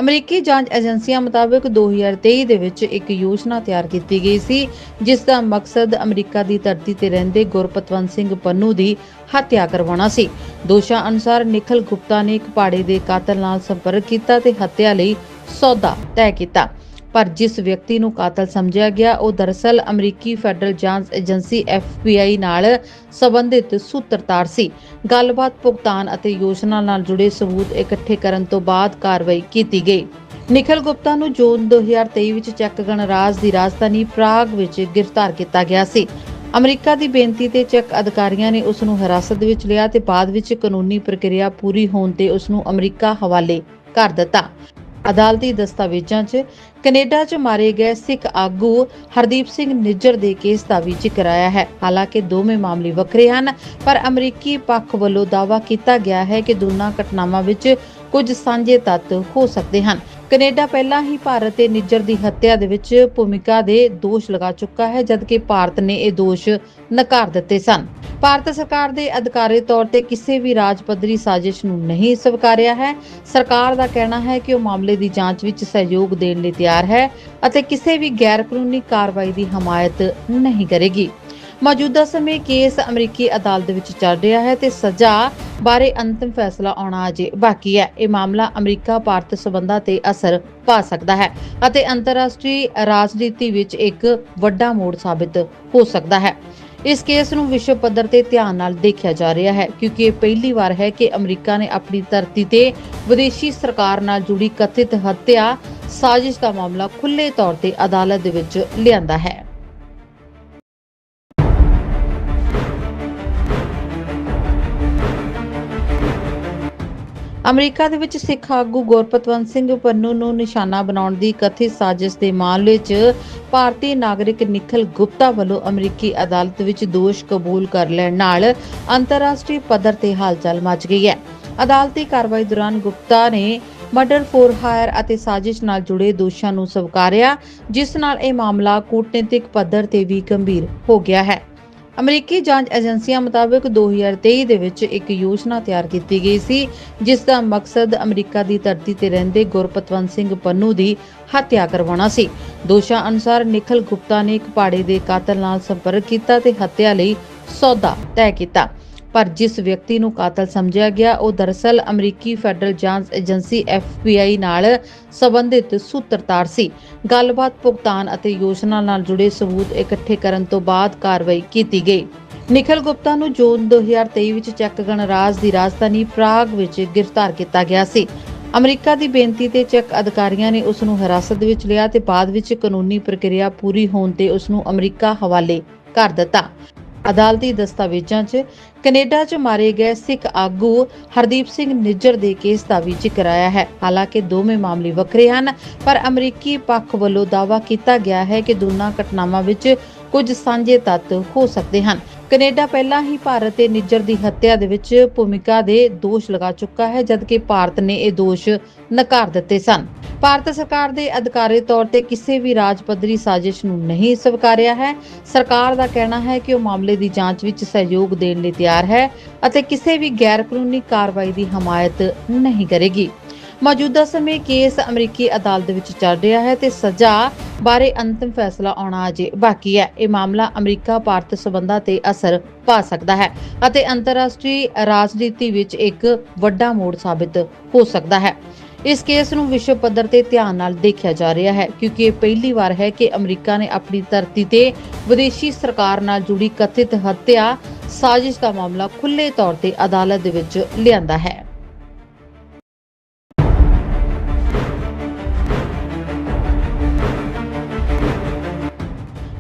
ਅਮਰੀਕੀ ਜਾਂਚ ਏਜੰਸੀਆਂ ਮੁਤਾਬਕ 2023 ਦੇ ਵਿੱਚ ਇੱਕ ਯੋਜਨਾ ਤਿਆਰ ਕੀਤੀ ਗਈ ਸੀ, ਜਿਸ ਦਾ ਮਕਸਦ ਅਮਰੀਕਾ ਦੀ ਧਰਤੀ ਤੇ ਰਹਿੰਦੇ ਗੁਰਪਤਵੰਤ ਸਿੰਘ ਪੰਨੂ ਦੀ ਹੱਤਿਆ ਕਰਵਾਉਣਾ ਸੀ। ਦੋਸ਼ਾਂ ਅਨੁਸਾਰ ਨਿਖਲ ਗੁਪਤਾ ਨੇ ਇੱਕ ਪਾੜੇ ਦੇ ਕਾਤਲ ਨਾਲ ਸੰਪਰਕ ਕੀਤਾ ਤੇ ਹੱਤਿਆ ਲਈ ਸੌਦਾ ਤੈਅ ਕੀਤਾ। ਪਰ ਜਿਸ ਵਿਅਕਤੀ ਨੂੰ ਕਾਤਲ ਸਮਝਿਆ ਗਿਆ, ਉਹ ਦਰਅਸਲ ਅਮਰੀਕੀ ਫੈਡਰਲ ਜਾਂਚ ਏਜੰਸੀ FBI ਨਾਲ ਸੰਬੰਧਿਤ ਸੂਤਰਧਾਰ ਸੀ। ਗੱਲਬਾਤ ਭੁਗਤਾਨ ਅਤੇ ਯੋਜਨਾ ਨਾਲ ਜੁੜੇ ਸਬੂਤ ਇਕੱਠੇ ਕਰਨ ਤੋਂ ਬਾਅਦ ਕਾਰਵਾਈ ਕੀਤੀ ਗਈ। ਨਿਖਲ ਗੁਪਤਾ ਨੂੰ ਜੂਨ 2023 ਵਿੱਚ ਚੈੱਕ ਗਣਰਾਜ ਦੀ ਰਾਜਧਾਨੀ ਪ੍ਰਾਗ ਵਿੱਚ ਗ੍ਰਿਫਤਾਰ ਕੀਤਾ ਗਿਆ ਸੀ। ਅਮਰੀਕਾ ਦੀ ਬੇਨਤੀ ਤੇ ਚੈੱਕ ਅਧਿਕਾਰੀਆਂ ਨੇ ਉਸ ਨੂੰ ਹਿਰਾਸਤ ਵਿੱਚ ਲਿਆ ਤੇ ਬਾਅਦ ਵਿੱਚ ਕਾਨੂੰਨੀ ਪ੍ਰਕਿਰਿਆ ਪੂਰੀ ਹੋਣ ਤੇ ਉਸ ਨੂੰ ਅਮਰੀਕਾ ਹਵਾਲੇ ਕਰ ਦਿੱਤਾ। ਅਦਾਲਤੀ ਦਸਤਾਵੇਜ਼ਾਂ 'ਚ ਕੈਨੇਡਾ 'ਚ ਮਾਰੇ ਗਏ ਸਿੱਖ ਆਗੂ ਹਰਦੀਪ ਸਿੰਘ ਨਿੱਜਰ ਦੇ ਕੇਸ ਦਾ ਵੀ ਜ਼ਿਕਰ ਆਇਆ ਹੈ। ਹਾਲਾਂਕਿ ਦੋਵੇਂ ਮਾਮਲੇ ਵੱਖਰੇ ਹਨ, ਪਰ ਅਮਰੀਕੀ ਪੱਖ ਵੱਲੋਂ ਦਾਅਵਾ ਕੀਤਾ ਗਿਆ ਹੈ ਕਿ ਦੋਨਾਂ ਘਟਨਾਵਾਂ ਵਿੱਚ ਕੁਝ ਸਾਂਝੇ ਤੱਤ ਹੋ ਸਕਦੇ ਹਨ। ਕੈਨੇਡਾ ਪਹਿਲਾਂ ਹੀ ਭਾਰਤ ਤੇ ਨਿੱਜਰ ਦੀ ਹੱਤਿਆ ਦੇ ਵਿੱਚ ਭੂਮਿਕਾ ਦੇ ਦੋਸ਼ ਲਗਾ ਚੁੱਕਾ ਹੈ, ਜਦਕਿ ਭਾਰਤ ਨੇ ਇਹ ਦੋਸ਼ ਨਕਾਰ ਦਿੱਤੇ ਸਨ। ਭਾਰਤ ਸਰਕਾਰ ਦੇ ਅਧਿਕਾਰੀ ਤੌਰ ਤੇ ਕਿਸੇ ਵੀ ਰਾਜ ਪੱਧਰੀ ਸਾਜ਼ਿਸ਼ ਨੂੰ ਨਹੀਂ ਸਵੀਕਾਰਿਆ ਹੈ। ਸਰਕਾਰ ਦਾ ਕਹਿਣਾ ਹੈ ਕਿ ਉਹ ਮਾਮਲੇ ਦੀ ਜਾਂਚ ਵਿੱਚ ਸਹਿਯੋਗ ਦੇਣ ਲਈ ਤਿਆਰ ਹੈ ਅਤੇ ਕਿਸੇ ਵੀ ਗੈਰ ਕਾਨੂੰਨੀ ਕਾਰਵਾਈ ਦੀ ਹਮਾਇਤ ਨਹੀਂ ਕਰੇਗੀ। ਮੌਜੂਦਾ ਸਮੇਂ ਕੇਸ ਅਮਰੀਕੀ ਅਦਾਲਤ ਵਿੱਚ ਚੱਲ ਰਿਹਾ ਹੈ ਤੇ ਸਜ਼ਾ ਬਾਰੇ ਅੰਤਿਮ ਫੈਸਲਾ ਆਉਣਾ ਅਜੇ ਬਾਕੀ ਹੈ। ਇਹ ਮਾਮਲਾ ਅਮਰੀਕਾ ਭਾਰਤ ਸਬੰਧਾਂ ਤੇ ਅਸਰ ਪਾ ਸਕਦਾ ਹੈ ਅਤੇ ਅੰਤਰਰਾਸ਼ਟਰੀ ਰਾਜਨੀਤੀ ਵਿੱਚ ਇੱਕ ਵੱਡਾ ਮੋੜ ਸਾਬਿਤ ਹੋ ਸਕਦਾ ਹੈ। ਇਸ ਕੇਸ ਨੂੰ ਵਿਸ਼ਵ ਪੱਧਰ ਤੇ ਧਿਆਨ ਨਾਲ ਦੇਖਿਆ ਜਾ ਰਿਹਾ ਹੈ ਕਿਉਂਕਿ ਇਹ ਪਹਿਲੀ ਵਾਰ ਹੈ ਕਿ ਅਮਰੀਕਾ ਨੇ ਆਪਣੀ ਧਰਤੀ ਤੇ ਵਿਦੇਸ਼ੀ ਸਰਕਾਰ ਨਾਲ ਜੁੜੀ ਕਥਿਤ ਹੱਤਿਆ ਸਾਜ਼ਿਸ਼ ਦਾ ਮਾਮਲਾ ਖੁੱਲ੍ਹੇ ਤੌਰ ਤੇ ਅਦਾਲਤ ਦੇ ਵਿੱਚ ਲਿਆਂਦਾ ਹੈ। ਅਮਰੀਕਾ ਦੇ ਵਿੱਚ ਸਿੱਖ ਆਗੂ ਗੁਰਪਤਵੰਤ ਸਿੰਘ ਪੰਨੂ ਨੂੰ ਨਿਸ਼ਾਨਾ ਬਣਾਉਣ ਦੀ ਕਥਿਤ ਸਾਜ਼ਿਸ਼ ਦੇ ਮਾਮਲੇ 'ਚ ਭਾਰਤੀ ਨਾਗਰਿਕ ਨਿਖਲ ਗੁਪਤਾ ਵੱਲੋਂ ਅਮਰੀਕੀ ਅਦਾਲਤ ਵਿੱਚ ਦੋਸ਼ ਕਬੂਲ ਕਰ ਲੈਣ ਨਾਲ ਅੰਤਰਰਾਸ਼ਟਰੀ ਪੱਧਰ ਤੇ ਹਲਚਲ ਮਚ ਗਈ ਹੈ। ਅਦਾਲਤੀ ਕਾਰਵਾਈ ਦੌਰਾਨ ਗੁਪਤਾ ਨੇ ਮਰਡਰ ਫੋਰ ਹਾਇਰ ਅਤੇ ਸਾਜ਼ਿਸ਼ ਨਾਲ ਜੁੜੇ ਦੋਸ਼ਾਂ ਨੂੰ ਸਵੀਕਾਰਿਆ, ਜਿਸ ਨਾਲ ਇਹ ਮਾਮਲਾ ਕੂਟਨੀਤਿਕ ਪੱਧਰ ਤੇ ਵੀ ਗੰਭੀਰ ਹੋ ਗਿਆ ਹੈ। ਅਮਰੀਕੀ ਜਾਂਚ ਏਜੰਸੀਆਂ ਮੁਤਾਬਕ 2023 ਦੇ ਵਿੱਚ ਇੱਕ ਯੋਜਨਾ ਤਿਆਰ ਕੀਤੀ ਗਈ ਸੀ, ਜਿਸ ਦਾ ਮਕਸਦ ਅਮਰੀਕਾ ਦੀ ਧਰਤੀ ਤੇ ਰਹਿੰਦੇ ਗੁਰਪਤਵੰਤ ਸਿੰਘ ਪੰਨੂ ਦੀ ਹੱਤਿਆ ਕਰਵਾਉਣਾ ਸੀ। ਦੋਸ਼ਾਂ ਅਨੁਸਾਰ ਨਿਖਲ ਗੁਪਤਾ ਨੇ ਇੱਕ ਪਾੜੇ ਦੇ ਕਾਤਲ ਨਾਲ ਸੰਪਰਕ ਕੀਤਾ ਤੇ ਹੱਤਿਆ ਲਈ ਸੌਦਾ ਤੈਅ ਕੀਤਾ। ਪਰ ਜਿਸ ਵਿਅਕਤੀ ਨੂੰ ਕਾਤਲ ਸਮਝਿਆ ਗਿਆ, ਉਹ ਦਰਅਸਲ ਅਮਰੀਕੀ ਫੈਡਰਲ ਜਾਂਚ ਏਜੰਸੀ FBI ਨਾਲ ਸੰਬੰਧਿਤ ਸੂਤਰਧਾਰ ਸੀ। ਗੱਲਬਾਤ ਭੁਗਤਾਨ ਅਤੇ ਯੋਜਨਾ ਨਾਲ ਜੁੜੇ ਸਬੂਤ ਇਕੱਠੇ ਕਰਨ ਤੋਂ ਬਾਅਦ ਕਾਰਵਾਈ ਕੀਤੀ ਗਈ। ਨਿਖਲ ਗੁਪਤਾ ਨੂੰ ਜੂਨ 2023 ਵਿੱਚ ਚੈੱਕ ਗਣਰਾਜ ਦੀ ਰਾਜਧਾਨੀ ਪ੍ਰਾਗ ਵਿੱਚ ਗ੍ਰਿਫਤਾਰ ਕੀਤਾ ਗਿਆ ਸੀ। ਅਮਰੀਕਾ ਦੀ ਬੇਨਤੀ ਤੇ ਚੈੱਕ ਅਧਿਕਾਰੀਆਂ ਨੇ ਉਸ ਨੂੰ ਹਿਰਾਸਤ ਵਿੱਚ ਲਿਆ ਤੇ ਬਾਅਦ ਵਿੱਚ ਕਾਨੂੰਨੀ ਪ੍ਰਕਿਰਿਆ ਪੂਰੀ ਹੋਣ ਤੇ ਉਸ ਨੂੰ ਅਮਰੀਕਾ ਹਵਾਲੇ ਕਰ ਦਿੱਤਾ। ਅਦਾਲਤੀ ਦਸਤਾਵੇਜ਼ਾਂ 'ਚ ਕੈਨੇਡਾ 'ਚ ਮਾਰੇ ਗਏ ਸਿੱਖ ਆਗੂ ਹਰਦੀਪ ਸਿੰਘ ਨਿੱਜਰ ਦੇ ਕੇਸ ਦਾ ਵੀ ਜ਼ਿਕਰ ਆਇਆ ਹੈ। ਹਾਲਾਂਕਿ ਦੋਵੇਂ ਮਾਮਲੇ ਵੱਖਰੇ ਹਨ, ਪਰ ਅਮਰੀਕੀ ਪੱਖ ਵੱਲੋਂ ਦਾਅਵਾ ਕੀਤਾ ਗਿਆ ਹੈ ਕਿ ਦੋਨਾਂ ਘਟਨਾਵਾਂ ਵਿੱਚ ਕੁਝ ਸਾਂਝੇ ਤੱਤ ਹੋ ਸਕਦੇ ਹਨ। ਕੈਨੇਡਾ ਪਹਿਲਾਂ ਹੀ ਭਾਰਤ ਤੇ ਨਿੱਜਰ ਦੀ ਹੱਤਿਆ ਦੇ ਵਿੱਚ ਭੂਮਿਕਾ ਦੇ ਦੋਸ਼ ਲਗਾ ਚੁੱਕਾ ਹੈ, ਜਦਕਿ ਭਾਰਤ ਨੇ ਇਹ ਦੋਸ਼ ਨਕਾਰ ਦਿੱਤੇ ਸਨ। ਭਾਰਤ ਸਰਕਾਰ ਦੇ ਅਧਿਕਾਰੀ ਤੌਰ ਤੇ ਕਿਸੇ ਵੀ ਰਾਜ ਪੱਧਰੀ ਸਾਜ਼ਿਸ਼ ਨੂੰ ਨਹੀਂ ਸਵੀਕਾਰਿਆ ਹੈ। ਸਰਕਾਰ ਦਾ ਕਹਿਣਾ ਹੈ ਕਿ ਉਹ ਮਾਮਲੇ ਦੀ ਜਾਂਚ ਵਿੱਚ ਸਹਿਯੋਗ ਦੇਣ ਲਈ ਤਿਆਰ ਹੈ ਅਤੇ ਕਿਸੇ ਵੀ ਗੈਰ ਕਾਨੂੰਨੀ ਕਾਰਵਾਈ ਦੀ ਹਮਾਇਤ ਨਹੀਂ ਕਰੇਗੀ। ਮੌਜੂਦਾ ਸਮੇਂ ਕੇਸ ਅਮਰੀਕੀ ਅਦਾਲਤ ਵਿੱਚ ਚੱਲ ਰਿਹਾ ਹੈ ਤੇ ਸਜ਼ਾ ਬਾਰੇ ਅੰਤਿਮ ਫੈਸਲਾ ਆਉਣਾ ਅਜੇ ਬਾਕੀ ਹੈ। ਇਹ ਮਾਮਲਾ ਅਮਰੀਕਾ ਭਾਰਤ ਸਬੰਧਾਂ ਤੇ ਅਸਰ ਪਾ ਸਕਦਾ ਹੈ ਅਤੇ ਅੰਤਰਰਾਸ਼ਟਰੀ ਰਾਜਨੀਤੀ ਵਿੱਚ ਇੱਕ ਵੱਡਾ ਮੋੜ ਸਾਬਿਤ ਹੋ ਸਕਦਾ ਹੈ। ਇਸ ਕੇਸ ਨੂੰ ਵਿਸ਼ਵ ਪੱਧਰ ਤੇ ਧਿਆਨ ਨਾਲ ਦੇਖਿਆ ਜਾ ਰਿਹਾ ਹੈ, ਕਿਉਂਕਿ ਇਹ ਪਹਿਲੀ ਵਾਰ ਹੈ ਕਿ ਅਮਰੀਕਾ ਨੇ ਆਪਣੀ ਧਰਤੀ ਤੇ ਵਿਦੇਸ਼ੀ ਸਰਕਾਰ ਨਾਲ ਜੁੜੀ ਕਥਿਤ ਹੱਤਿਆ ਸਾਜ਼ਿਸ਼ ਦਾ ਮਾਮਲਾ ਖੁੱਲ੍ਹੇ ਤੌਰ ਤੇ ਅਦਾਲਤ ਦੇ ਵਿੱਚ ਲਿਆਂਦਾ ਹੈ।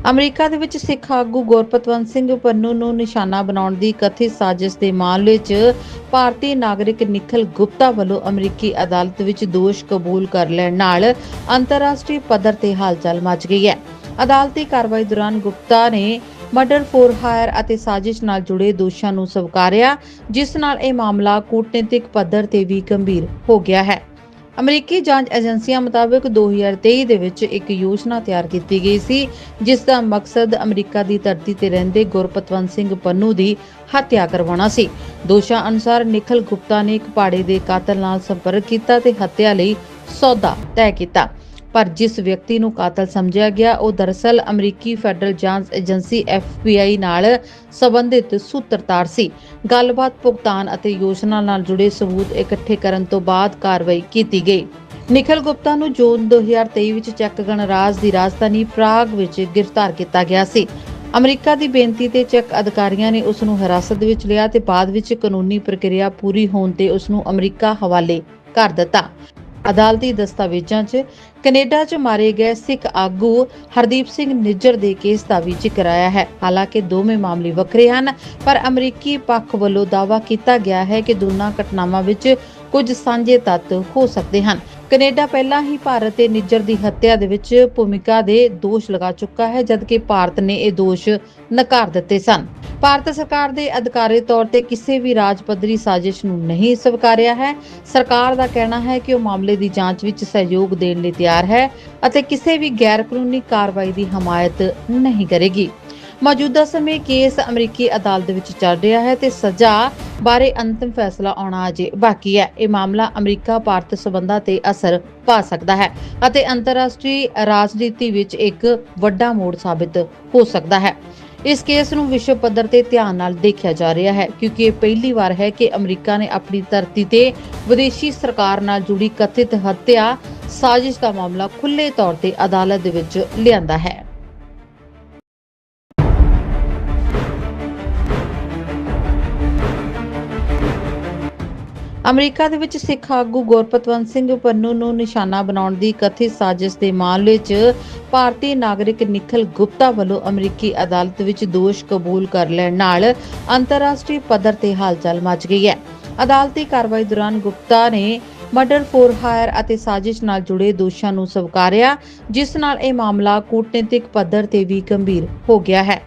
ਅਮਰੀਕਾ ਦੇ ਵਿੱਚ ਸਿੱਖ ਆਗੂ ਗੁਰਪਤਵੰਤ ਸਿੰਘ ਪੰਨੂ ਨੂੰ ਨਿਸ਼ਾਨਾ ਬਣਾਉਣ ਦੀ ਕਥਿਤ ਸਾਜ਼ਿਸ਼ ਦੇ ਮਾਮਲੇ 'ਚ ਭਾਰਤੀ ਨਾਗਰਿਕ ਨਿਖਲ ਗੁਪਤਾ ਵੱਲੋਂ ਅਮਰੀਕੀ ਅਦਾਲਤ ਵਿੱਚ ਦੋਸ਼ ਕਬੂਲ ਕਰ ਲੈਣ ਨਾਲ ਅੰਤਰਰਾਸ਼ਟਰੀ ਪੱਧਰ ਤੇ ਹਲਚਲ ਮਚ ਗਈ ਹੈ। ਅਦਾਲਤੀ ਕਾਰਵਾਈ ਦੌਰਾਨ ਗੁਪਤਾ ਨੇ ਮਰਡਰ ਫੋਰ ਹਾਇਰ ਅਤੇ ਸਾਜ਼ਿਸ਼ ਨਾਲ ਜੁੜੇ ਦੋਸ਼ਾਂ ਨੂੰ ਸਵੀਕਾਰਿਆ, ਜਿਸ ਨਾਲ ਇਹ ਮਾਮਲਾ ਕੂਟਨੀਤਿਕ ਪੱਧਰ ਤੇ ਵੀ ਗੰਭੀਰ ਹੋ ਗਿਆ ਹੈ। ਅਮਰੀਕੀ ਜਾਂਚ ਏਜੰਸੀਆਂ ਮੁਤਾਬਕ 2023 ਦੇ ਵਿੱਚ ਇੱਕ ਯੋਜਨਾ ਤਿਆਰ ਕੀਤੀ ਗਈ ਸੀ, ਜਿਸ ਦਾ ਮਕਸਦ ਅਮਰੀਕਾ ਦੀ ਧਰਤੀ ਤੇ ਰਹਿੰਦੇ ਗੁਰਪਤਵੰਤ ਸਿੰਘ ਪੰਨੂ ਦੀ ਹੱਤਿਆ ਕਰਵਾਉਣਾ ਸੀ। ਦੋਸ਼ਾਂ ਅਨੁਸਾਰ ਨਿਖਲ ਗੁਪਤਾ ਨੇ ਇੱਕ ਪਾੜੇ ਦੇ ਕਾਤਲ ਨਾਲ ਸੰਪਰਕ ਕੀਤਾ ਤੇ ਹੱਤਿਆ ਲਈ ਸੌਦਾ ਤੈਅ ਕੀਤਾ। ਪਰ ਜਿਸ ਵਿਅਕਤੀ ਨੂੰ ਕਾਤਲ ਸਮਝਿਆ ਗਿਆ, ਉਹ ਦਰਅਸਲ ਅਮਰੀਕੀ ਫੈਡਰਲ ਜਾਂਚ ਏਜੰਸੀ FBI ਨਾਲ ਸੰਬੰਧਿਤ ਸੂਤਰਧਾਰ ਸੀ। ਗੱਲਬਾਤ ਭੁਗਤਾਨ ਅਤੇ ਯੋਜਨਾ ਨਾਲ ਜੁੜੇ ਸਬੂਤ ਇਕੱਠੇ ਕਰਨ ਤੋਂ ਬਾਅਦ ਕਾਰਵਾਈ ਕੀਤੀ ਗਈ। ਨਿਖਲ ਗੁਪਤਾ ਨੂੰ ਜੂਨ 2023 ਵਿੱਚ ਚੈੱਕ ਗਣਰਾਜ ਦੀ ਰਾਜਧਾਨੀ ਪ੍ਰਾਗ ਵਿੱਚ ਗ੍ਰਿਫਤਾਰ ਕੀਤਾ ਗਿਆ ਸੀ। ਅਮਰੀਕਾ ਦੀ ਬੇਨਤੀ ਤੇ ਚੈੱਕ ਅਧਿਕਾਰੀਆਂ ਨੇ ਉਸ ਨੂੰ ਹਿਰਾਸਤ ਵਿੱਚ ਲਿਆ ਤੇ ਬਾਅਦ ਵਿੱਚ ਕਾਨੂੰਨੀ ਪ੍ਰਕਿਰਿਆ ਪੂਰੀ ਹੋਣ ਤੇ ਉਸ ਨੂੰ ਅਮਰੀਕਾ ਹਵਾਲੇ ਕਰ ਦਿੱਤਾ। ਅਦਾਲਤੀ ਦਸਤਾਵੇਜ਼ਾਂ 'ਚ ਕੈਨੇਡਾ 'ਚ ਮਾਰੇ ਗਏ ਸਿੱਖ ਆਗੂ ਹਰਦੀਪ ਸਿੰਘ ਨਿੱਜਰ ਦੇ ਕੇਸ ਦਾ ਵੀ ਜ਼ਿਕਰ ਆਇਆ ਹੈ। ਹਾਲਾਂਕਿ ਦੋਵੇਂ ਮਾਮਲੇ ਵੱਖਰੇ ਹਨ, ਪਰ ਅਮਰੀਕੀ ਪੱਖ ਵੱਲੋਂ ਦਾਅਵਾ ਕੀਤਾ ਗਿਆ ਹੈ ਕਿ ਦੋਨਾਂ ਘਟਨਾਵਾਂ ਵਿੱਚ ਕੁਝ ਸਾਂਝੇ ਤੱਤ ਹੋ ਸਕਦੇ ਹਨ। ਕੈਨੇਡਾ ਪਹਿਲਾਂ ਹੀ ਭਾਰਤ ਤੇ ਨਿੱਜਰ ਦੀ ਹੱਤਿਆ ਦੇ ਵਿੱਚ ਭੂਮਿਕਾ ਦੇ ਦੋਸ਼ ਲਗਾ ਚੁੱਕਾ ਹੈ, ਜਦਕਿ ਭਾਰਤ ਨੇ ਇਹ ਦੋਸ਼ ਨਕਾਰ ਦਿੱਤੇ ਸਨ। ਭਾਰਤ ਸਰਕਾਰ ਦੇ ਅਧਿਕਾਰੀ ਤੌਰ ਤੇ ਕਿਸੇ ਵੀ ਰਾਜ ਪੱਧਰੀ ਸਾਜ਼ਿਸ਼ ਨੂੰ ਨਹੀਂ ਸਵੀਕਾਰਿਆ ਹੈ। ਸਰਕਾਰ ਦਾ ਕਹਿਣਾ ਹੈ ਕਿ ਉਹ ਮਾਮਲੇ ਦੀ ਜਾਂਚ ਵਿੱਚ ਸਹਿਯੋਗ ਦੇਣ ਲਈ ਤਿਆਰ ਹੈ ਅਤੇ ਕਿਸੇ ਵੀ ਗੈਰ ਕਾਨੂੰਨੀ ਕਾਰਵਾਈ ਦੀ ਹਮਾਇਤ ਨਹੀਂ ਕਰੇਗੀ। ਮੌਜੂਦਾ ਸਮੇਂ ਕੇਸ ਅਮਰੀਕੀ ਅਦਾਲਤ ਵਿੱਚ ਚੱਲ ਰਿਹਾ ਹੈ ਤੇ ਸਜ਼ਾ ਬਾਰੇ ਅੰਤਿਮ ਫੈਸਲਾ ਆਉਣਾ ਅਜੇ ਬਾਕੀ ਹੈ। ਇਹ ਮਾਮਲਾ ਅਮਰੀਕਾ ਭਾਰਤ ਸਬੰਧਾਂ ਤੇ ਅਸਰ ਪਾ ਸਕਦਾ ਹੈ ਅਤੇ ਅੰਤਰਰਾਸ਼ਟਰੀ ਰਾਜਨੀਤੀ ਵਿੱਚ ਇੱਕ ਵੱਡਾ ਮੋੜ ਸਾਬਿਤ ਹੋ ਸਕਦਾ ਹੈ। ਇਸ ਕੇਸ ਨੂੰ ਵਿਸ਼ਵ ਪੱਧਰ ਤੇ ਧਿਆਨ ਨਾਲ ਦੇਖਿਆ ਜਾ ਰਿਹਾ ਹੈ ਕਿਉਂਕਿ ਇਹ ਪਹਿਲੀ ਵਾਰ ਹੈ ਕਿ ਅਮਰੀਕਾ ਨੇ ਆਪਣੀ ਧਰਤੀ ਤੇ ਵਿਦੇਸ਼ੀ ਸਰਕਾਰ ਨਾਲ ਜੁੜੀ ਕਥਿਤ ਹੱਤਿਆ ਸਾਜ਼ਿਸ਼ ਦਾ ਮਾਮਲਾ ਖੁੱਲ੍ਹੇ ਤੌਰ ਤੇ ਅਦਾਲਤ ਦੇ ਵਿੱਚ ਲਿਆਂਦਾ ਹੈ। ਅਮਰੀਕਾ ਦੇ ਵਿੱਚ ਸਿੱਖ ਆਗੂ ਗੁਰਪਤਵੰਤ ਸਿੰਘ ਪੰਨੂ ਨੂੰ ਨਿਸ਼ਾਨਾ ਬਣਾਉਣ ਦੀ ਕਥਿਤ ਸਾਜ਼ਿਸ਼ ਦੇ ਮਾਮਲੇ 'ਚ ਭਾਰਤੀ ਨਾਗਰਿਕ ਨਿਖਲ ਗੁਪਤਾ ਵੱਲੋਂ ਅਮਰੀਕੀ ਅਦਾਲਤ ਵਿੱਚ ਦੋਸ਼ ਕਬੂਲ ਕਰ ਲੈਣ ਨਾਲ ਅੰਤਰਰਾਸ਼ਟਰੀ ਪੱਧਰ ਤੇ ਹਲਚਲ ਮਚ ਗਈ ਹੈ। ਅਦਾਲਤੀ ਕਾਰਵਾਈ ਦੌਰਾਨ ਗੁਪਤਾ ਨੇ ਮਰਡਰ ਫੋਰ ਹਾਇਰ ਅਤੇ ਸਾਜ਼ਿਸ਼ ਨਾਲ ਜੁੜੇ ਦੋਸ਼ਾਂ ਨੂੰ ਸਵੀਕਾਰਿਆ, ਜਿਸ ਨਾਲ ਇਹ ਮਾਮਲਾ ਕੂਟਨੀਤਿਕ ਪੱਧਰ ਤੇ ਵੀ ਗੰਭੀਰ ਹੋ ਗਿਆ ਹੈ।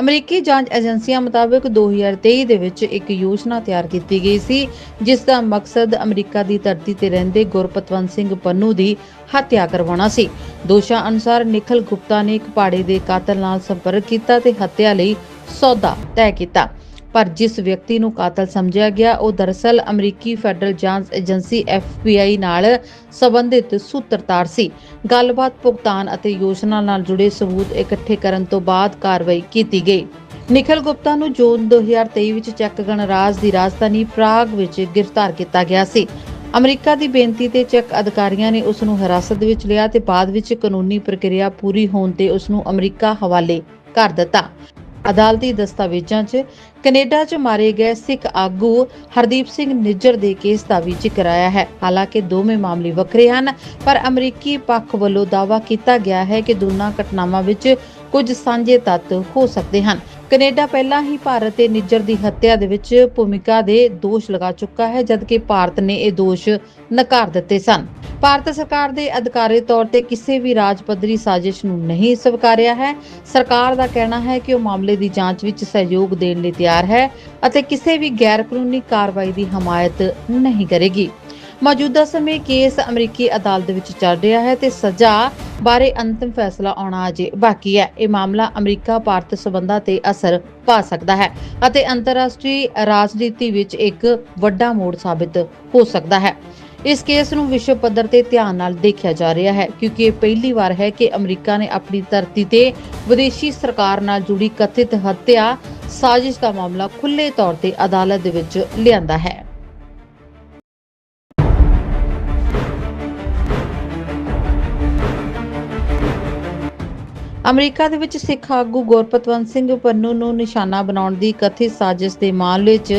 ਅਮਰੀਕੀ ਜਾਂਚ ਏਜੰਸੀਆਂ ਮੁਤਾਬਕ 2023 ਦੇ ਵਿੱਚ ਇੱਕ ਯੋਜਨਾ ਤਿਆਰ ਕੀਤੀ ਗਈ ਸੀ, ਜਿਸ ਦਾ ਮਕਸਦ ਅਮਰੀਕਾ ਦੀ ਧਰਤੀ ਤੇ ਰਹਿੰਦੇ ਗੁਰਪਤਵੰਤ ਸਿੰਘ ਪੰਨੂ ਦੀ ਹੱਤਿਆ ਕਰਵਾਉਣਾ ਸੀ। ਦੋਸ਼ਾਂ ਅਨੁਸਾਰ ਨਿਖਲ ਗੁਪਤਾ ਨੇ ਇੱਕ ਪਾੜੇ ਦੇ ਕਾਤਲ ਨਾਲ ਸੰਪਰਕ ਕੀਤਾ ਤੇ ਹੱਤਿਆ ਲਈ ਸੌਦਾ ਤੈਅ ਕੀਤਾ। ਪਰ ਜਿਸ ਵਿਅਕਤੀ ਨੂੰ ਕਾਤਲ ਸਮਝਿਆ ਗਿਆ, ਉਹ ਦਰਅਸਲ ਅਮਰੀਕੀ ਫੈਡਰਲ ਜਾਂਚ ਏਜੰਸੀ FBI ਨਾਲ ਸੰਬੰਧਿਤ ਸੂਤਰਧਾਰ ਸੀ। ਗੱਲਬਾਤ ਭੁਗਤਾਨ ਅਤੇ ਯੋਜਨਾ ਨਾਲ ਜੁੜੇ ਸਬੂਤ ਇਕੱਠੇ ਕਰਨ ਤੋਂ ਬਾਅਦ ਕਾਰਵਾਈ ਕੀਤੀ ਗਈ। ਨਿਖਲ ਗੁਪਤਾ ਨੂੰ ਜੂਨ 2023 ਵਿੱਚ ਚੈੱਕ ਗਣਰਾਜ ਦੀ ਰਾਜਧਾਨੀ ਪ੍ਰਾਗ ਵਿੱਚ ਗ੍ਰਿਫਤਾਰ ਕੀਤਾ ਗਿਆ ਸੀ। ਅਮਰੀਕਾ ਦੀ ਬੇਨਤੀ ਤੇ ਚੈੱਕ ਅਧਿਕਾਰੀਆਂ ਨੇ ਉਸ ਨੂੰ ਹਿਰਾਸਤ ਵਿੱਚ ਲਿਆ ਤੇ ਬਾਅਦ ਵਿੱਚ ਕਾਨੂੰਨੀ ਪ੍ਰਕਿਰਿਆ ਪੂਰੀ ਹੋਣ ਤੇ ਉਸ ਨੂੰ ਅਮਰੀਕਾ ਹਵਾਲੇ ਕਰ ਦਿੱਤਾ। ਅਦਾਲਤੀ ਦਸਤਾਵੇਜ਼ਾਂ 'ਚ ਕੈਨੇਡਾ 'ਚ ਮਾਰੇ ਗਏ ਸਿੱਖ ਆਗੂ ਹਰਦੀਪ ਸਿੰਘ ਨਿੱਜਰ ਦੇ ਕੇਸ ਦਾ ਵੀ ਜ਼ਿਕਰ ਆਇਆ ਹੈ। ਹਾਲਾਂਕਿ ਦੋਵੇਂ ਮਾਮਲੇ ਵੱਖਰੇ ਹਨ, ਪਰ ਅਮਰੀਕੀ ਪੱਖ ਵੱਲੋਂ ਦਾਅਵਾ ਕੀਤਾ ਗਿਆ ਹੈ ਕਿ ਦੋਨਾਂ ਘਟਨਾਵਾਂ ਵਿੱਚ ਕੁਝ ਸਾਂਝੇ ਤੱਤ ਹੋ ਸਕਦੇ ਹਨ। ਕੈਨੇਡਾ ਪਹਿਲਾਂ ਹੀ ਭਾਰਤ ਤੇ ਨਿੱਜਰ ਦੀ ਹੱਤਿਆ ਦੇ ਵਿੱਚ ਭੂਮਿਕਾ ਦੇ ਦੋਸ਼ ਲਗਾ ਚੁੱਕਾ ਹੈ, ਜਦਕਿ ਭਾਰਤ ਨੇ ਇਹ ਦੋਸ਼ ਨਕਾਰ ਦਿੱਤੇ ਸਨ। ਭਾਰਤ ਸਰਕਾਰ ਦੇ ਅਧਿਕਾਰੀ ਤੌਰ ਤੇ ਕਿਸੇ ਵੀ ਰਾਜ ਪੱਧਰੀ ਸਾਜ਼ਿਸ਼ ਨੂੰ ਨਹੀਂ ਸਵੀਕਾਰਿਆ ਹੈ। ਸਰਕਾਰ ਦਾ ਕਹਿਣਾ ਹੈ ਕਿ ਉਹ ਮਾਮਲੇ ਦੀ ਜਾਂਚ ਵਿੱਚ ਸਹਿਯੋਗ ਦੇਣ ਲਈ ਤਿਆਰ ਹੈ ਅਤੇ ਕਿਸੇ ਵੀ ਗੈਰ ਕਾਨੂੰਨੀ ਕਾਰਵਾਈ ਦੀ ਹਮਾਇਤ ਨਹੀਂ ਕਰੇਗੀ। ਮੌਜੂਦਾ ਸਮੇਂ ਕੇਸ ਅਮਰੀਕੀ ਅਦਾਲਤ ਵਿੱਚ ਚੱਲ ਰਿਹਾ ਹੈ ਤੇ ਸਜ਼ਾ ਬਾਰੇ ਅੰਤਿਮ ਫੈਸਲਾ ਆਉਣਾ ਅਜੇ ਬਾਕੀ ਹੈ। ਇਹ ਮਾਮਲਾ ਅਮਰੀਕਾ ਭਾਰਤ ਸਬੰਧਾਂ ਤੇ ਅਸਰ ਪਾ ਸਕਦਾ ਹੈ ਅਤੇ ਅੰਤਰਰਾਸ਼ਟਰੀ ਰਾਜਨੀਤੀ ਵਿੱਚ ਇੱਕ ਵੱਡਾ ਮੋੜ ਸਾਬਿਤ ਹੋ ਸਕਦਾ ਹੈ। ਇਸ ਕੇਸ ਨੂੰ ਵਿਸ਼ਵ ਪੱਧਰ ਤੇ ਧਿਆਨ ਨਾਲ ਦੇਖਿਆ ਜਾ ਰਿਹਾ ਹੈ ਕਿਉਂਕਿ ਇਹ ਪਹਿਲੀ ਵਾਰ ਹੈ ਕਿ ਅਮਰੀਕਾ ਨੇ ਆਪਣੀ ਧਰਤੀ ਤੇ ਵਿਦੇਸ਼ੀ ਸਰਕਾਰ ਨਾਲ ਜੁੜੀ ਕਥਿਤ ਹੱਤਿਆ ਸਾਜ਼ਿਸ਼ ਦਾ ਮਾਮਲਾ ਖੁੱਲ੍ਹੇ ਤੌਰ ਤੇ ਅਦਾਲਤ ਦੇ ਵਿੱਚ ਲਿਆਂਦਾ ਹੈ। ਅਮਰੀਕਾ ਦੇ ਵਿੱਚ ਸਿੱਖ ਆਗੂ ਗੁਰਪਤਵੰਤ ਸਿੰਘ ਪੰਨੂ ਨੂੰ ਨਿਸ਼ਾਨਾ ਬਣਾਉਣ ਦੀ ਕਥਿਤ ਸਾਜ਼ਿਸ਼ ਦੇ ਮਾਮਲੇ 'ਚ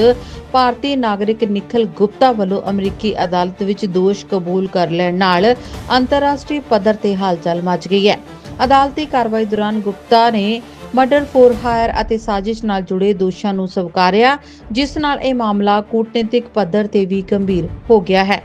ਭਾਰਤੀ ਨਾਗਰਿਕ ਨਿਖਲ ਗੁਪਤਾ ਵੱਲੋਂ ਅਮਰੀਕੀ ਅਦਾਲਤ ਵਿੱਚ ਦੋਸ਼ ਕਬੂਲ ਕਰ ਲੈਣ ਨਾਲ ਅੰਤਰਰਾਸ਼ਟਰੀ ਪੱਧਰ ਤੇ ਹਲਚਲ ਮਚ ਗਈ ਹੈ। ਅਦਾਲਤੀ ਕਾਰਵਾਈ ਦੌਰਾਨ ਗੁਪਤਾ ਨੇ ਮਰਡਰ ਫੋਰ ਹਾਇਰ ਅਤੇ ਸਾਜ਼ਿਸ਼ ਨਾਲ ਜੁੜੇ ਦੋਸ਼ਾਂ ਨੂੰ ਸਵੀਕਾਰਿਆ, ਜਿਸ ਨਾਲ ਇਹ ਮਾਮਲਾ ਕੂਟਨੀਤਿਕ ਪੱਧਰ ਤੇ ਵੀ ਗੰਭੀਰ ਹੋ ਗਿਆ ਹੈ।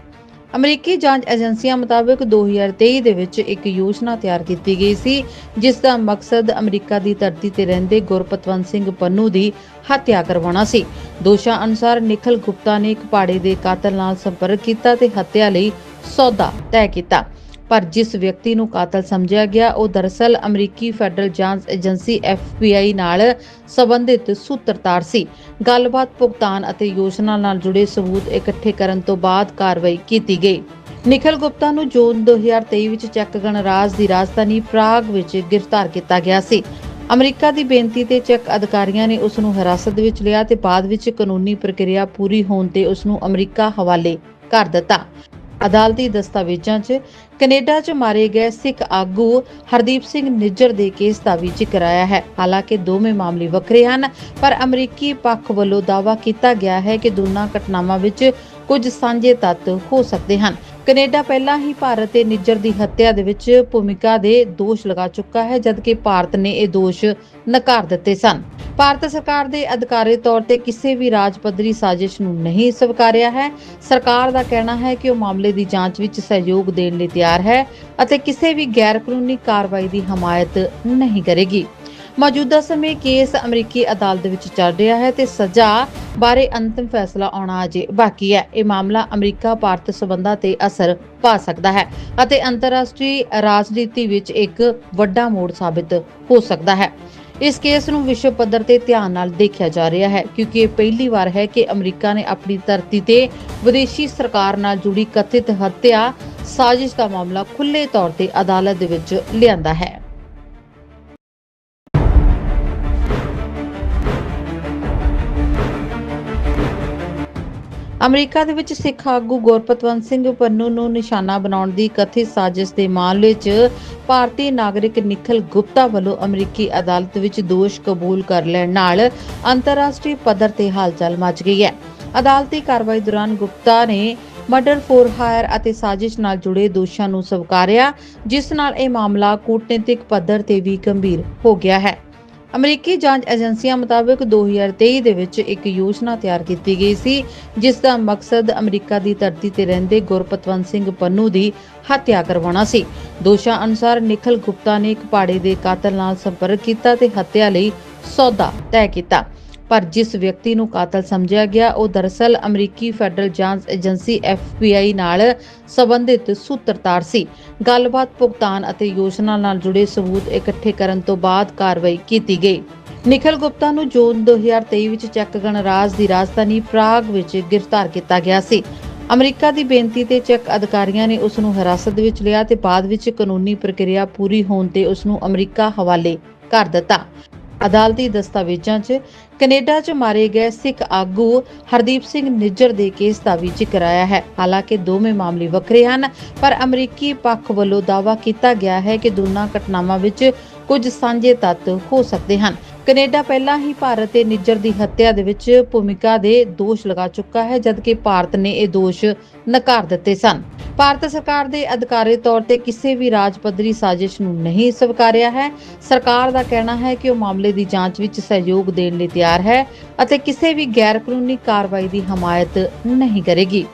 ਅਮਰੀਕੀ ਜਾਂਚ ਏਜੰਸੀਆਂ ਮੁਤਾਬਕ 2023 ਦੇ ਵਿੱਚ ਇੱਕ ਯੋਜਨਾ ਤਿਆਰ ਕੀਤੀ ਗਈ ਸੀ, ਜਿਸ ਦਾ ਮਕਸਦ ਅਮਰੀਕਾ ਦੀ ਧਰਤੀ ਤੇ ਰਹਿੰਦੇ ਗੁਰਪਤਵੰਤ ਸਿੰਘ ਪੰਨੂ ਦੀ ਹੱਤਿਆ ਕਰਵਾਉਣਾ ਸੀ। ਦੋਸ਼ਾਂ ਅਨੁਸਾਰ ਨਿਖਲ ਗੁਪਤਾ ਨੇ ਇੱਕ ਪਾੜੇ ਦੇ ਕਾਤਲ ਨਾਲ ਸੰਪਰਕ ਕੀਤਾ ਤੇ ਹੱਤਿਆ ਲਈ ਸੌਦਾ ਤੈਅ ਕੀਤਾ। ਪਰ ਜਿਸ ਵਿਅਕਤੀ ਨੂੰ ਕਾਤਲ ਸਮਝਿਆ ਗਿਆ, ਉਹ ਦਰਅਸਲ ਅਮਰੀਕੀ ਫੈਡਰਲ ਜਾਂਚ ਏਜੰਸੀ FBI ਨਾਲ ਸੰਬੰਧਿਤ ਸੂਤਰਧਾਰ ਸੀ। ਗੱਲਬਾਤ ਭੁਗਤਾਨ ਅਤੇ ਯੋਜਨਾ ਨਾਲ ਜੁੜੇ ਸਬੂਤ ਇਕੱਠੇ ਕਰਨ ਤੋਂ ਬਾਅਦ ਕਾਰਵਾਈ ਕੀਤੀ ਗਈ। ਨਿਖਿਲ ਗੁਪਤਾ ਨੂੰ ਜੂਨ 2023 ਵਿੱਚ ਚੈੱਕ ਗਣਰਾਜ ਦੀ ਰਾਜਧਾਨੀ ਪ੍ਰਾਗ ਵਿੱਚ ਗ੍ਰਿਫਤਾਰ ਕੀਤਾ ਗਿਆ ਸੀ। ਅਮਰੀਕਾ ਦੀ ਬੇਨਤੀ ਤੇ ਚੈੱਕ ਅਧਿਕਾਰੀਆਂ ਨੇ ਉਸ ਨੂੰ ਹਿਰਾਸਤ ਵਿੱਚ ਲਿਆ ਤੇ ਬਾਅਦ ਵਿੱਚ ਕਾਨੂੰਨੀ ਪ੍ਰਕਿਰਿਆ ਪੂਰੀ ਹੋਣ ਤੇ ਉਸ ਨੂੰ ਅਮਰੀਕਾ ਹਵਾਲੇ ਕਰ ਦਿੱਤਾ। ਅਦਾਲਤੀ ਦਸਤਾਵੇਜ਼ਾਂ 'ਚ ਕੈਨੇਡਾ 'ਚ ਮਾਰੇ ਗਏ ਸਿੱਖ ਆਗੂ ਹਰਦੀਪ ਸਿੰਘ ਨਿੱਜਰ ਦੇ ਕੇਸ ਦਾ ਵੀ ਜ਼ਿਕਰ ਆਇਆ ਹੈ। ਹਾਲਾਂਕਿ ਦੋਵੇਂ ਮਾਮਲੇ ਵੱਖਰੇ ਹਨ, ਪਰ ਅਮਰੀਕੀ ਪੱਖ ਵੱਲੋਂ ਦਾਅਵਾ ਕੀਤਾ ਗਿਆ ਹੈ ਕਿ ਦੋਨਾਂ ਘਟਨਾਵਾਂ ਵਿੱਚ ਕੁਝ ਸਾਂਝੇ ਤੱਤ ਹੋ ਸਕਦੇ ਹਨ। ਕੈਨੇਡਾ ਪਹਿਲਾਂ ਹੀ ਭਾਰਤ ਤੇ ਨਿੱਜਰ ਦੀ ਹੱਤਿਆ ਦੇ ਵਿੱਚ ਭੂਮਿਕਾ ਦੇ ਦੋਸ਼ ਲਗਾ ਚੁੱਕਾ ਹੈ, ਜਦਕਿ ਭਾਰਤ ਨੇ ਇਹ ਦੋਸ਼ ਨਕਾਰ ਦਿੱਤੇ ਸਨ। ਭਾਰਤ ਸਰਕਾਰ ਦੇ ਅਧਿਕਾਰੀ ਤੌਰ ਤੇ ਕਿਸੇ ਵੀ ਰਾਜ ਪੱਧਰੀ ਸਾਜ਼ਿਸ਼ ਨੂੰ ਨਹੀਂ ਸਵੀਕਾਰਿਆ ਹੈ। ਸਰਕਾਰ ਦਾ ਕਹਿਣਾ ਹੈ ਕਿ ਉਹ ਮਾਮਲੇ ਦੀ ਜਾਂਚ ਵਿੱਚ ਸਹਿਯੋਗ ਦੇਣ ਲਈ ਤਿਆਰ ਹੈ ਅਤੇ ਕਿਸੇ ਵੀ ਗੈਰ ਕਾਨੂੰਨੀ ਕਾਰਵਾਈ ਦੀ ਹਮਾਇਤ ਨਹੀਂ ਕਰੇਗੀ। ਮੌਜੂਦਾ ਸਮੇਂ ਕੇਸ ਅਮਰੀਕੀ ਅਦਾਲਤ ਵਿੱਚ ਚੱਲ ਰਿਹਾ ਹੈ ਤੇ ਸਜ਼ਾ ਬਾਰੇ ਅੰਤਿਮ ਫੈਸਲਾ ਆਉਣਾ ਅਜੇ ਬਾਕੀ ਹੈ। ਇਹ ਮਾਮਲਾ ਅਮਰੀਕਾ ਭਾਰਤ ਸਬੰਧਾਂ ਤੇ ਅਸਰ ਪਾ ਸਕਦਾ ਹੈ ਅਤੇ ਅੰਤਰਰਾਸ਼ਟਰੀ ਰਾਜਨੀਤੀ ਵਿੱਚ ਇੱਕ ਵੱਡਾ ਮੋੜ ਸਾਬਿਤ ਹੋ ਸਕਦਾ ਹੈ। ਇਸ ਕੇਸ ਨੂੰ ਵਿਸ਼ਵ ਪੱਧਰ ਤੇ ਧਿਆਨ ਨਾਲ ਦੇਖਿਆ ਜਾ ਰਿਹਾ ਹੈ ਕਿਉਂਕਿ ਇਹ ਪਹਿਲੀ ਵਾਰ ਹੈ ਕਿ ਅਮਰੀਕਾ ਨੇ ਆਪਣੀ ਧਰਤੀ ਤੇ ਵਿਦੇਸ਼ੀ ਸਰਕਾਰ ਨਾਲ ਜੁੜੀ ਕਥਿਤ ਹੱਤਿਆ ਸਾਜ਼ਿਸ਼ ਦਾ ਮਾਮਲਾ ਖੁੱਲ੍ਹੇ ਤੌਰ ਤੇ ਅਦਾਲਤ ਦੇ ਵਿੱਚ ਲਿਆਂਦਾ ਹੈ। ਅਮਰੀਕਾ ਦੇ ਵਿੱਚ ਸਿੱਖ ਆਗੂ ਗੁਰਪਤਵੰਤ ਸਿੰਘ ਪੰਨੂ ਨੂੰ ਨਿਸ਼ਾਨਾ ਬਣਾਉਣ ਦੀ ਕਥਿਤ ਸਾਜ਼ਿਸ਼ ਦੇ ਮਾਮਲੇ 'ਚ ਭਾਰਤੀ ਨਾਗਰਿਕ ਨਿਖਿਲ ਗੁਪਤਾ ਵੱਲੋਂ ਅਮਰੀਕੀ ਅਦਾਲਤ ਵਿੱਚ ਦੋਸ਼ ਕਬੂਲ ਕਰ ਲੈਣ ਨਾਲ ਅੰਤਰਰਾਸ਼ਟਰੀ ਪੱਧਰ ਤੇ ਹਲਚਲ ਮਚ ਗਈ ਹੈ। ਅਦਾਲਤੀ ਕਾਰਵਾਈ ਦੌਰਾਨ ਗੁਪਤਾ ਨੇ ਮਰਡਰ ਫੋਰ ਹਾਇਰ ਅਤੇ ਸਾਜ਼ਿਸ਼ ਨਾਲ ਜੁੜੇ ਦੋਸ਼ਾਂ ਨੂੰ ਸਵੀਕਾਰਿਆ, ਜਿਸ ਨਾਲ ਇਹ ਮਾਮਲਾ ਕੂਟਨੀਤਿਕ ਪੱਧਰ ਤੇ ਵੀ ਗੰਭੀਰ ਹੋ ਗਿਆ ਹੈ। ਅਮਰੀਕੀ ਜਾਂਚ ਏਜੰਸੀਆਂ ਮੁਤਾਬਕ 2023 ਦੇ ਵਿੱਚ ਇੱਕ ਯੋਜਨਾ ਤਿਆਰ ਕੀਤੀ ਗਈ ਸੀ, ਜਿਸ ਦਾ ਮਕਸਦ ਅਮਰੀਕਾ ਦੀ ਧਰਤੀ ਤੇ ਰਹਿੰਦੇ ਗੁਰਪਤਵੰਤ ਸਿੰਘ ਪੰਨੂ ਦੀ ਹੱਤਿਆ ਕਰਵਾਉਣਾ ਸੀ। ਦੋਸ਼ਾਂ ਅਨੁਸਾਰ ਨਿਖਲ ਗੁਪਤਾ ਨੇ ਇੱਕ ਪਾੜੇ ਦੇ ਕਾਤਲ ਨਾਲ ਸੰਪਰਕ ਕੀਤਾ ਤੇ ਹੱਤਿਆ ਲਈ ਸੌਦਾ ਤੈਅ ਕੀਤਾ। ਪਰ ਜਿਸ ਵਿਅਕਤੀ ਨੂੰ ਕਾਤਲ ਸਮਝਿਆ ਗਿਆ, ਉਹ ਦਰਅਸਲ ਅਮਰੀਕੀ ਫੈਡਰਲ ਜਾਂਚ ਏਜੰਸੀ FBI ਨਾਲ ਸੰਬੰਧਿਤ ਸੂਤਰਧਾਰ ਸੀ। ਗੱਲਬਾਤ ਭੁਗਤਾਨ ਅਤੇ ਯੋਜਨਾ ਨਾਲ ਜੁੜੇ ਸਬੂਤ ਇਕੱਠੇ ਕਰਨ ਤੋਂ ਬਾਅਦ ਕਾਰਵਾਈ ਕੀਤੀ ਗਈ। ਨਿਖਲ ਗੁਪਤਾ ਨੂੰ ਜੂਨ 2023 ਵਿੱਚ ਚੈੱਕ ਗਣਰਾਜ ਦੀ ਰਾਜਧਾਨੀ ਪ੍ਰਾਗ ਵਿੱਚ ਗ੍ਰਿਫਤਾਰ ਕੀਤਾ ਗਿਆ ਸੀ। ਅਮਰੀਕਾ ਦੀ ਬੇਨਤੀ ਤੇ ਚੈੱਕ ਅਧਿਕਾਰੀਆਂ ਨੇ ਉਸ ਨੂੰ ਹਿਰਾਸਤ ਵਿੱਚ ਲਿਆ ਤੇ ਬਾਅਦ ਵਿੱਚ ਕਾਨੂੰਨੀ ਪ੍ਰਕਿਰਿਆ ਪੂਰੀ ਹੋਣ ਤੇ ਉਸ ਨੂੰ ਅਮਰੀਕਾ ਹਵਾਲੇ ਕਰ ਦਿੱਤਾ। ਅਦਾਲਤੀ ਦਸਤਾਵੇਜ਼ਾਂ 'ਚ ਕੈਨੇਡਾ 'ਚ ਮਾਰੇ ਗਏ ਸਿੱਖ ਆਗੂ ਹਰਦੀਪ ਸਿੰਘ ਨਿੱਜਰ ਦੇ ਕੇਸ ਦਾ ਵੀ ਜ਼ਿਕਰ ਆਇਆ ਹੈ। ਹਾਲਾਂਕਿ ਦੋਵੇਂ ਮਾਮਲੇ ਵੱਖਰੇ ਹਨ, ਪਰ ਅਮਰੀਕੀ ਪੱਖ ਵੱਲੋਂ ਦਾਅਵਾ ਕੀਤਾ ਗਿਆ ਹੈ ਕਿ ਦੋਨਾਂ ਘਟਨਾਵਾਂ ਵਿੱਚ ਕੁਝ ਸਾਂਝੇ ਤੱਤ ਹੋ ਸਕਦੇ ਹਨ। ਕੈਨੇਡਾ ਪਹਿਲਾਂ ਹੀ ਭਾਰਤ ਤੇ ਨਿੱਜਰ ਦੀ ਹੱਤਿਆ ਦੇ ਵਿੱਚ ਭੂਮਿਕਾ ਦੇ ਦੋਸ਼ ਲਗਾ ਚੁੱਕਾ ਹੈ, ਜਦਕਿ ਭਾਰਤ ਨੇ ਇਹ ਦੋਸ਼ ਨਕਾਰ ਦਿੱਤੇ ਸਨ। ਭਾਰਤ ਸਰਕਾਰ ਦੇ ਅਧਿਕਾਰੀ ਤੌਰ ਤੇ ਕਿਸੇ ਵੀ ਰਾਜ ਪੱਧਰੀ ਸਾਜ਼ਿਸ਼ ਨੂੰ ਨਹੀਂ ਸਵੀਕਾਰਿਆ ਹੈ। ਸਰਕਾਰ ਦਾ ਕਹਿਣਾ ਹੈ ਕਿ ਉਹ ਮਾਮਲੇ ਦੀ ਜਾਂਚ ਵਿੱਚ ਸਹਿਯੋਗ ਦੇਣ ਲਈ ਤਿਆਰ ਹੈ ਅਤੇ ਕਿਸੇ ਵੀ ਗੈਰ ਕਾਨੂੰਨੀ ਕਾਰਵਾਈ ਦੀ ਹਮਾਇਤ ਨਹੀਂ ਕਰੇਗੀ।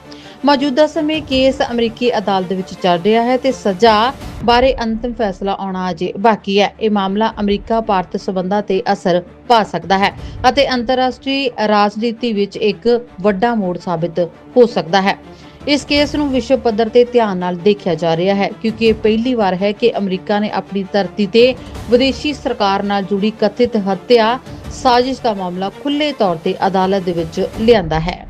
ਮੌਜੂਦਾ ਸਮੇਂ ਕੇਸ ਅਮਰੀਕੀ ਅਦਾਲਤ ਵਿੱਚ ਚੱਲ ਰਿਹਾ ਹੈ ਤੇ ਸਜ਼ਾ ਬਾਰੇ ਅੰਤਿਮ ਫੈਸਲਾ ਆਉਣਾ ਅਜੇ ਬਾਕੀ ਹੈ। ਇਹ ਮਾਮਲਾ ਅਮਰੀਕਾ ਭਾਰਤ ਸਬੰਧਾਂ ਤੇ ਅਸਰ ਪਾ ਸਕਦਾ ਹੈ ਅਤੇ ਅੰਤਰਰਾਸ਼ਟਰੀ ਰਾਜਨੀਤੀ ਵਿੱਚ ਇੱਕ ਵੱਡਾ ਮੋੜ ਸਾਬਿਤ ਹੋ ਸਕਦਾ ਹੈ। ਇਸ ਕੇਸ ਨੂੰ ਵਿਸ਼ਵ ਪੱਧਰ ਤੇ ਧਿਆਨ ਨਾਲ ਦੇਖਿਆ ਜਾ ਰਿਹਾ ਹੈ, ਕਿਉਂਕਿ ਇਹ ਪਹਿਲੀ ਵਾਰ ਹੈ ਕਿ ਅਮਰੀਕਾ ਨੇ ਆਪਣੀ ਧਰਤੀ ਤੇ ਵਿਦੇਸ਼ੀ ਸਰਕਾਰ ਨਾਲ ਜੁੜੀ ਕਥਿਤ ਹੱਤਿਆ ਸਾਜ਼ਿਸ਼ ਦਾ ਮਾਮਲਾ ਖੁੱਲ੍ਹੇ ਤੌਰ ਤੇ ਅਦਾਲਤ ਦੇ ਵਿੱਚ ਲਿਆਂਦਾ ਹੈ।